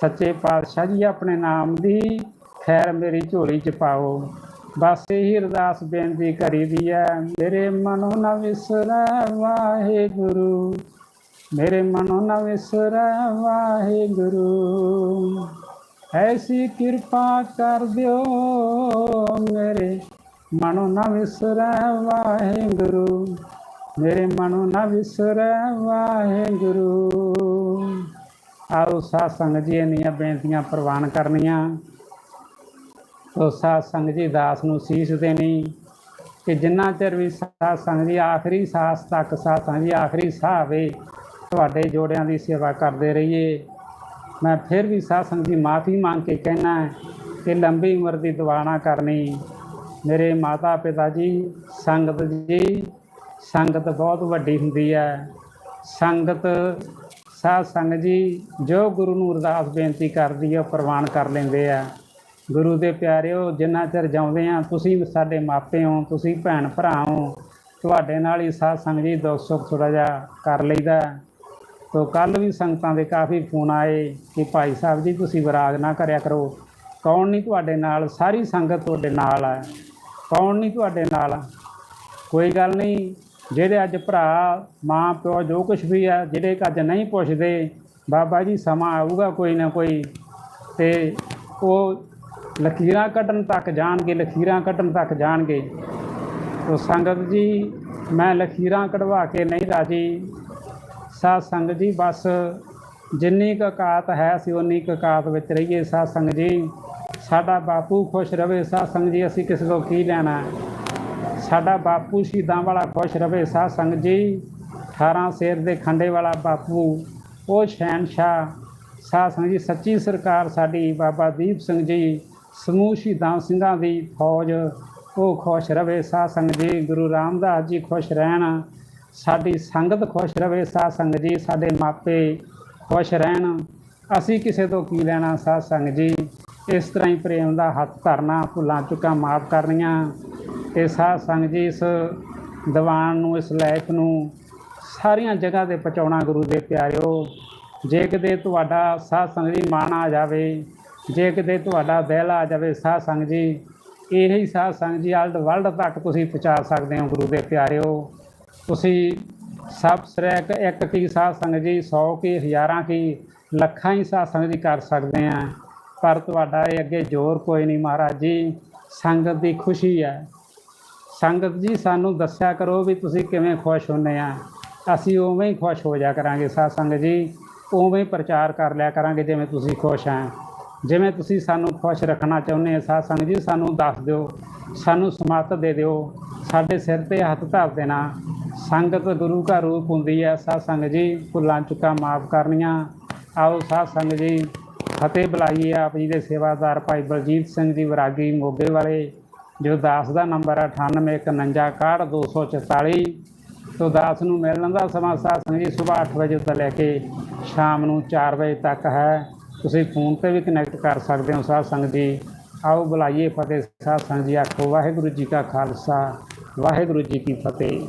ਸੱਚੇ ਪਾਤਸ਼ਾਹ ਜੀ, ਆਪਣੇ ਨਾਮ ਦੀ ਖੈਰ ਮੇਰੀ ਝੋਲੀ ਚ ਪਾਓ। ਬਸ ਇਹੀ ਅਰਦਾਸ ਬੇਨਤੀ ਕਰੀ ਦੀ ਹੈ ਮੇਰੇ ਮਨੋਂ ਨਾ ਵਿਸਰੈ ਵਾਹਿਗੁਰੂ। ਮੇਰੇ ਮਨੋਂ ਨਾ ਵਿਸਰੈ ਵਾਹਿਗੁਰੂ। ਐਸੀ ਕਿਰਪਾ ਕਰ ਦਿਓ ਮੇਰੇ ਮਨੋ ਨਾ ਵਿਸਰੈ ਵਾਹਿਗੁਰੂ। ਮੇਰੇ ਮਨੋ ਨਾ ਵਿਸਰੈ ਵਾਹਿਗੁਰੂ। ਆਓ ਸਾਧ ਸੰਗਤ ਜੀ, ਇੰਨੀਆਂ ਬੇਨਤੀਆਂ ਪ੍ਰਵਾਨ ਕਰਨੀਆਂ। ਤੋ ਸਾਧ ਸੰਗਤ ਜੀ, ਦਾਸ ਨੂੰ ਸੀਸ ਦੇਣੀ। ਕਿ ਜਿੰਨਾ ਚਿਰ ਵੀ ਸਾਧ ਸੰਗਤ ਜੀ, ਆਖਰੀ ਸਾਸ ਤੱਕ ਸਾਧ ਸੰਗਤ ਜੀ, ਆਖਰੀ ਸਾਹ ਵੇ, ਤੁਹਾਡੇ ਜੋੜਿਆਂ ਦੀ ਸੇਵਾ ਕਰਦੇ ਰਹੀਏ। ਮੈਂ ਫਿਰ ਵੀ ਸਾਧ ਸੰਗਤ ਦੀ ਮਾਫੀ ਮੰਗ ਕੇ ਕਹਿਣਾ ਹੈ ਕਿ ਲੰਬੀ ਉਮਰ ਦੀ ਦੁਆਣਾ ਕਰਨੀ। ਮੇਰੇ ਮਾਤਾ ਪਿਤਾ ਜੀ, ਸੰਗਤ ਜੀ, ਸੰਗਤ ਬਹੁਤ ਵੱਡੀ ਹੁੰਦੀ ਹੈ। ਸੰਗਤ, ਸਾਧ ਸੰਗਤ ਜੀ, ਜੋ ਗੁਰੂ ਨੂੰ ਅਰਦਾਸ ਬੇਨਤੀ ਕਰਦੀ ਹੈ, ਉਹ ਪ੍ਰਵਾਨ ਕਰ ਲੈਂਦੇ ਆ। ਗੁਰੂ ਦੇ ਪਿਆਰਿਓ, ਜਿੰਨਾ ਚਿਰ ਜਾਉਂਦੇ ਆ, ਤੁਸੀਂ ਸਾਡੇ ਮਾਪੇ ਹੋ, ਤੁਸੀਂ ਭੈਣ ਭਰਾ ਹੋ, ਤੁਹਾਡੇ ਨਾਲ ਹੀ ਸਾਧ ਸੰਗਤ ਜੀ ਦੁੱਖ ਸੁੱਖ ਥੋੜ੍ਹਾ ਜਿਹਾ ਕਰ ਲਈਦਾ। ਤੋ ਕੱਲ ਵੀ ਸੰਗਤਾਂ ਦੇ ਕਾਫੀ ਫੋਨ ਆਏ ਕਿ ਭਾਈ ਸਾਹਿਬ ਜੀ, ਤੁਸੀਂ ਵਿਰਾਗ ਨਾ ਕਰਿਆ ਕਰੋ। ਕੌਣ ਨਹੀਂ ਤੁਹਾਡੇ ਨਾਲ? ਸਾਰੀ ਸੰਗਤ ਤੁਹਾਡੇ ਨਾਲ ਹੈ ਕੌਣ ਨਹੀਂ ਤੁਹਾਡੇ ਨਾਲ? ਕੋਈ ਗੱਲ ਨਹੀਂ। ਜਿਹੜੇ ਅੱਜ ਭਰਾ, ਮਾਂ, ਪਿਓ, ਜੋ ਕੁਝ ਵੀ ਆ, ਜਿਹੜੇ ਅੱਜ ਨਹੀਂ ਪੁੱਛਦੇ, ਬਾਬਾ ਜੀ ਸਮਾਂ ਆਊਗਾ ਕੋਈ ਨਾ ਕੋਈ। ਤੇ ਉਹ ਲਕੀਰਾਂ ਕੱਢਣ ਤੱਕ ਜਾਣਗੇ, ਲਕੀਰਾਂ ਕੱਢਣ ਤੱਕ ਜਾਣਗੇ। ਤੋ ਸੰਗਤ ਜੀ, ਮੈਂ ਲਕੀਰਾਂ ਕਢਵਾ ਕੇ ਨਹੀਂ ਰਾਜੀ। ਸਾਧ ਸੰਗਤ ਜੀ, ਬਸ ਜਿੰਨੀ ਕੁ ਹੈ ਅਸੀਂ ਉਨੀ ਕੁ ਵਿੱਚ ਰਹੀਏ। ਸਾਧ ਸੰਗਤ ਜੀ ਸਾਡਾ ਬਾਪੂ ਖੁਸ਼ ਰਵੇ, ਸਾਧ ਸੰਗਤ ਜੀ, ਅਸੀਂ ਕਿਸੇ ਤੋਂ ਕੀ ਲੈਣਾ? ਸਾਡਾ ਬਾਪੂ ਸ਼ਹੀਦਾਂ ਵਾਲਾ ਖੁਸ਼ ਰਵੇ, ਸਾਧ ਸੰਗਤ ਜੀ। 18 ਸ਼ੇਰ ਦੇ ਖੰਡੇ ਵਾਲਾ ਬਾਪੂ, ਉਹ ਸ਼ਹਿਨशाह ਸਾਧ ਸੰਗਤ ਜੀ, ਸੱਚੀ ਸਰਕਾਰ ਸਾਡੀ, ਬਾਬਾ ਦੀਪ ਸਿੰਘ ਜੀ, ਸਮੂਹ ਸ਼ਹੀਦਾਂ ਸਿੰਘਾਂ ਦੀ ਫੌਜ। ਉਹ ਖੁਸ਼ ਰਵੇ, ਸਾਧ ਸੰਗਤ ਜੀ, ਗੁਰੂ ਰਾਮਦਾਸ ਜੀ ਖੁਸ਼ ਰਹਿਣ। ਸਾਡੀ ਸੰਗਤ ਖੁਸ਼ ਰਵੇ, ਸਾਧ ਸੰਗਤ ਜੀ, ਸਾਡੇ ਮਾਪੇ ਖੁਸ਼ ਰਹਿਣ। ਅਸੀਂ ਕਿਸੇ ਤੋਂ ਕੀ ਲੈਣਾ, ਸਾਧ ਸੰਗਤ ਜੀ? ਇਸ ਤਰ੍ਹਾਂ ਹੀ ਪ੍ਰੇਮ ਦਾ ਹੱਥ ਧਰਨਾ, ਭੁੱਲਾਂ, ਚੁੱਕਾਂ ਮਾਫ ਕਰਨੀਆਂ। ਤੇ ਸਾਧ ਸੰਗਤ ਜੀ ਇਸ ਦੀਵਾਨ ਨੂੰ, ਇਸ ਲਾਈਫ ਨੂੰ ਸਾਰੀਆਂ ਜਗ੍ਹਾ ਤੇ ਪਹੁੰਚਾਉਣਾ ਗੁਰੂ ਦੇ ਪਿਆਰਿਓ। ਜੇ ਕਿਤੇ ਤੁਹਾਡਾ ਸਾਧ ਸੰਗਤ ਜੀ ਮਾਣ ਆ ਜਾਵੇ, ਜੇ ਕਿਤੇ ਤੁਹਾਡਾ ਦਿਲ ਆ ਜਾਵੇ ਸਾਧ ਸੰਗਤ ਜੀ, ਇਹੀ ਸਾਧ ਸੰਗਤ ਜੀ ਆਲਡ ਵਰਲਡ ਤੱਕ ਤੁਸੀਂ ਪਹੁੰਚਾ ਸਕਦੇ ਹੋ ਗੁਰੂ ਦੇ ਪਿਆਰਿਓ। ਤੁਸੀਂ ਸਭ ਸਰੈਕ ਇੱਕ ਕੀ ਸਾਧ ਸੰਗਤ ਜੀ 100 ਕੀ, ਹਜ਼ਾਰਾਂ ਕੀ, ਲੱਖਾਂ ਹੀ ਸਾਧ ਸੰਗਤ ਜੀ ਕਰ ਸਕਦੇ ਆ। ਪਰ ਤੁਹਾਡਾ ਇਹ ਅੱਗੇ ਜ਼ੋਰ ਕੋਈ ਨਹੀਂ ਮਹਾਰਾਜ ਜੀ। ਸੰਗਤ ਦੀ ਖੁਸ਼ੀ ਹੈ। ਸੰਗਤ ਜੀ, ਸਾਨੂੰ ਦੱਸਿਆ ਕਰੋ ਵੀ ਤੁਸੀਂ ਕਿਵੇਂ ਖੁਸ਼ ਹੁੰਦੇ ਆ। ਅਸੀਂ ਉਵੇਂ ਹੀ ਖੁਸ਼ ਹੋ ਜਾ ਕਰਾਂਗੇ ਸਾਧ ਸੰਗਤ ਜੀ। ਉਵੇਂ ਹੀ ਪ੍ਰਚਾਰ ਕਰ ਲਿਆ ਕਰਾਂਗੇ ਜਿਵੇਂ ਤੁਸੀਂ ਖੁਸ਼ ਆ। ਜਿਵੇਂ ਤੁਸੀਂ ਸਾਨੂੰ ਖੁਸ਼ ਰੱਖਣਾ ਚਾਹੁੰਦੇ ਆ ਸਾਧ ਸੰਗਤ ਜੀ, ਸਾਨੂੰ ਦੱਸ ਦਿਓ। ਸਾਨੂੰ ਸਮੱਤ ਦੇ ਦਿਓ। ਸਾਡੇ ਸਿਰ ਤੇ ਹੱਥ ਧਰ ਦੇਣਾ। ਸੰਗਤ ਗੁਰੂ ਦਾ ਰੂਪ ਹੁੰਦੀ ਹੈ ਸਾਧ ਸੰਗਤ ਜੀ, ਭੁੱਲਾਂ ਚੁੱਕਾਂ ਮਾਫ ਕਰਨੀਆਂ। ਆਓ ਸਾਧ ਸੰਗਤ ਜੀ ਫਤਿਹ ਬੁਲਾਈਏ ਆਪ ਜੀ ਦੇ ਸੇਵਾਦਾਰ ਭਾਈ ਬਲਜੀਤ ਸਿੰਘ ਜੀ ਵਿਰਾਗੀ ਮੋਗੇ ਵਾਲੇ, ਜੋ ਦਾਸ ਦਾ ਨੰਬਰ ਹੈ 9851612244 ਤੋ ਦਾਸ ਨੂੰ ਮਿਲਣ ਦਾ ਸਮਾਂ ਸਾਧ ਸੰਗਤ ਜੀ ਸਵੇਰ 8 ਵਜੇ ਤੋਂ ਲੈ ਕੇ ਸ਼ਾਮ ਨੂੰ 4 ਵਜੇ ਤੱਕ ਹੈ। ਤੁਸੀਂ ਫੋਨ ਤੇ ਵੀ ਕਨੈਕਟ ਕਰ ਸਕਦੇ ਹੋ ਸਾਧ ਸੰਗਤ ਜੀ। ਆਓ ਬੁਲਾਈਏ ਫਤਿਹ, ਸਾਧ ਸੰਗਤ ਜੀ ਆਖੋ, ਵਾਹਿਗੁਰੂ ਜੀ ਕਾ ਖਾਲਸਾ, ਵਾਹਿਗੁਰੂ ਜੀ ਕੀ ਫਤਿਹ।